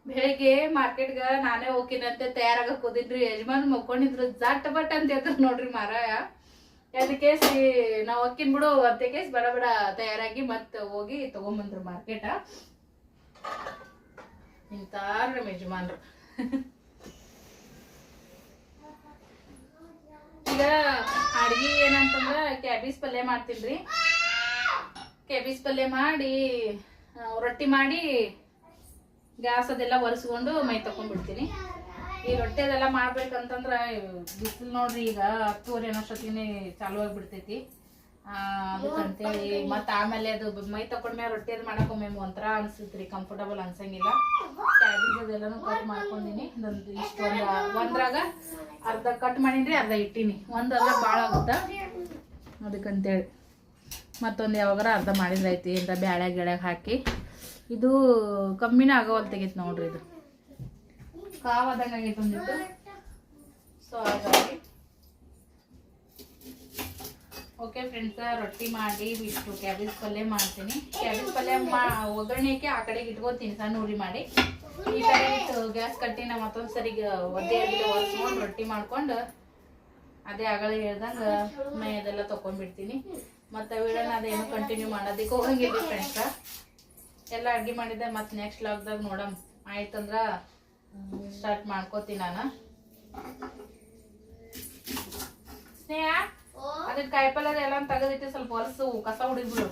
ಬೆಳಿಗ್ಗೆ ಮಾರ್ಕೆಟ್ಗ ನಾನೇ ಹೋಗಿನಂತೆ ತಯಾರಾಗಕ್ಕೆ ಹೋದಿದ್ರಿ ಯಜಮಾನ್ ಮಕ್ಕೊಂಡಿದ್ರು ಜಟ್ ಬಟ್ ಅಂತ ಹೇಳ್ತಾರ ನೋಡ್ರಿ ಮಾರಾಯ. ಅದಕ್ಕೆ ನಾವು ಅಕ್ಕಿನ್ ಬಿಡು ಅಂತ ಕೇಸ್ ಬಡ ಬಡ ತಯಾರಾಗಿ ಮತ್ತೆ ಹೋಗಿ ತಗೊಂಬಂದ್ರು ಮಾರ್ಕೆಟ ಇಂತಾರ ನಮ್ಮ ಯಜಮಾನ್ರು. ಈಗ ಅಡ್ಗಿ ಏನಂತಂದ್ರ ಕ್ಯಾಬೀಸ್ ಪಲ್ಯ ಮಾಡ್ತೀನ್ರಿ. ಕ್ಯಾಬೀಸ್ ಪಲ್ಯ ಮಾಡಿ ರೊಟ್ಟಿ ಮಾಡಿ ಗ್ಯಾಸ್ ಅದೆಲ್ಲ ಒರೆಸ್ಕೊಂಡು ಮೈ ತಕೊಂಡ್ಬಿಡ್ತೀನಿ. ಈ ರೊಟ್ಟಿ ಅದೆಲ್ಲ ಮಾಡ್ಬೇಕಂತಂದ್ರೆ ಬಿಸಿಲು ನೋಡ್ರಿ ಈಗ ಹತ್ತುವರೆ ಅನ್ನೋಷ್ಟೊತ್ತಿಗೆ ಚಾಲು ಆಗಿಬಿಡ್ತೈತಿ. ಅದಕ್ಕಂತೇಳಿ ಮತ್ತೆ ಆಮೇಲೆ ಅದು ಮೈ ತಕೊಂಡ್ಮೇಲೆ ರೊಟ್ಟಿ ಅದು ಮಾಡಕ್ ಒಮ್ಮೆ ಒಂಥರ ಅನ್ಸುತ್ರಿ ಕಂಫರ್ಟಬಲ್ ಅನ್ಸಂಗಿಲ್ಲ. ಕ್ಯಾಬೇಜ್ ಅದೆಲ್ಲಾನು ಕಟ್ ಮಾಡ್ಕೊಂಡಿನಿ. ಇದೊಂದು ಇಷ್ಟು ಒಂದು ಒಂದ್ರಾಗ ಅರ್ಧ ಕಟ್ ಮಾಡಿನ್ರಿ, ಅರ್ಧ ಇಟ್ಟೀನಿ. ಒಂದು ಅರ್ಧ ಭಾಳ ಆಗುತ್ತಾ. ಅದಕ್ಕಂತೇಳಿ ಮತ್ತೊಂದು ಯಾವಾಗಾರ ಅರ್ಧ ಮಾಡಿದ್ರೆ ಐತಿ ಅಂತ ಬ್ಯಾಳೆ ಗಿಳ್ಯಾಗ ಹಾಕಿ. ಇದು ಕಮ್ಮಿನ ಕಮ್ಮಿನೇ ಆಗವಲ್ತಾಗೈತೆ ನೋಡ್ರಿ ಇದು. ಕಾವಾದಂಗೆ ಆಗೈತೆ ಸೊ ಓಕೆ ಫ್ರೆಂಡ್ಸ್ ರೊಟ್ಟಿ ಮಾಡಿ ಬಿಟ್ಟು ಕ್ಯಾಬೇಜ್ ಪಲ್ಯ ಮಾಡ್ತೀನಿ. ಕ್ಯಾಬೇಜ್ ಪಲ್ಯ ಮಾ, ಒಗ್ಗರಣೆಗೆ ಆ ಕಡೆಗೆ ಇಟ್ಕೋತೀನಿ, ಸಣ್ಣ ಉರಿ ಮಾಡಿ. ಈ ಕಡೆ ಗ್ಯಾಸ್ ಗ್ಯಾಸ್ ನಾ ಮತ್ತೊಂದು ಸರಿ ಒದ್ದೆ ಒರೆಸ್ಕೊಂಡು ರೊಟ್ಟಿ ಮಾಡ್ಕೊಂಡು ಅದೇ ಆಗಲೇ ಹೇಳ್ದಂಗೆ ಮೈ ಅದೆಲ್ಲ ತೊಗೊಂಡ್ಬಿಡ್ತೀನಿ ಮತ್ತು ವಿಡಿಯೋನ ಅದೇನು ಕಂಟಿನ್ಯೂ ಮಾಡೋದಕ್ಕೆ ಹೋಗಂಗಿಲ್ಲ ಫ್ರೆಂಡ್ಸ ಎಲ್ಲ ಅಡ್ಗೆ ಮಾಡಿದ್ದೆ, ಮತ್ತೆ ನೆಕ್ಸ್ಟ್ ಲಾಕ್ದಾಗ ನೋಡಮ್. ಆಯ್ತಂದ್ರ ಸ್ಟಾರ್ಟ್ ಮಾಡ್ಕೋತೀನಿ ನಾನು. ಸ್ನೇಹ ಅದನ್ನ ಕಾಯಿಪಲ್ಯ ಎಲ್ಲ ತೆಗೆದಿಟ್ಟು ಸ್ವಲ್ಪ ಹೊಲಸು, ಕಸ ಹುಡಿದ್ಬಿಡು.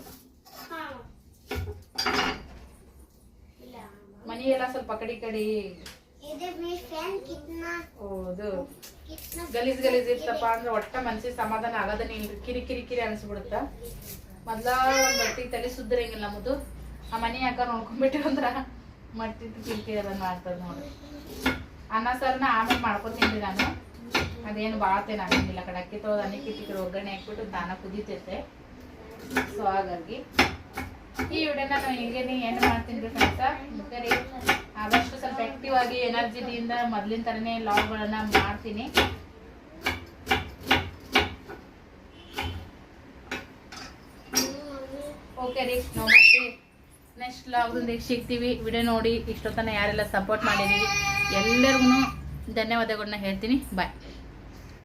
ಮನಿ ಎಲ್ಲ ಸ್ವಲ್ಪ ಕಡಿ ಕಡಿ. ಹೌದು. ಗಲೀಜ್ ಗಲೀಜ್ ಇತ್ತಪ್ಪ ಅಂದ್ರೆ ಒಟ್ಟ ಮನ್ಸಿಗೆ ಸಮಾಧಾನ ಆಗದ ನೀನ್ ಕಿರಿ ಕಿರಿ ಕಿರಿ ಅನ್ಸ್ಬಿಡುತ್ತ. ಮೊದ್ಲ ಬಟ್ಟಿ ತಲೆ ಸುದ್ದಿರಂಗಿಲ್ಲ ನಮ್ದು. ಆ ಮನೆ ಯಾಕ ನೋಡ್ಕೊಂಡ್ಬಿಟ್ಟು ಮಟ್ಟಿದ್ದು ಮಟ್ಟಿದ್ ಕಿರಿಕಿರಿ ಅದನ್ನ ಆಗ್ತದ ನೋಡ್ರಿ ಅನ್ನ ಸಾರನ್ನ ಆಮೇಲೆ ಮಾಡ್ಕೊತೀನಿ ನಾನು. ಅದೇನು ಬಾಳತೇನು ಆಗಂಗಿಲ್ಲ ಕಡೆ ಅಕ್ಕಿ ತೊಳೆದು ಅನ್ನಕ್ಕೆ ಒಗ್ಗರಣೆ ಹಾಕ್ಬಿಟ್ಟು ದಾನ ಕುದೀತೈತೆ. ಸೊ ಹಾಗಾಗಿ ಈ ವಿಡಿಯೋನ ನಾನು ಹಿಂಗೇನೆ ಏನು ಮಾಡ್ತೀನಿ ರೀ ಫ್ರೆಂಡ್ಸ ರೀ. ಆದಷ್ಟು ಸ್ವಲ್ಪ ಆಕ್ಟಿವ್ ಆಗಿ ಎನರ್ಜಿದಿಂದ ಮೊದ್ಲಿನ ಥರನೇ ಲಾಗ್ಗಳನ್ನು ಮಾಡ್ತೀನಿ. ಓಕೆ ರೀ. ಮತ್ತೆ ನೆಕ್ಸ್ಟ್ ಲಾಗ್ದೊಂದಿಗೆ ಸಿಗ್ತೀವಿ ವಿಡಿಯೋ ನೋಡಿ ಇಷ್ಟೊತ್ತನ ಯಾರೆಲ್ಲ ಸಪೋರ್ಟ್ ಮಾಡಿದ್ದೀವಿ ಎಲ್ಲರಿಗೂ ಧನ್ಯವಾದಗಳನ್ನ ಹೇಳ್ತೀನಿ. ಬಾಯ್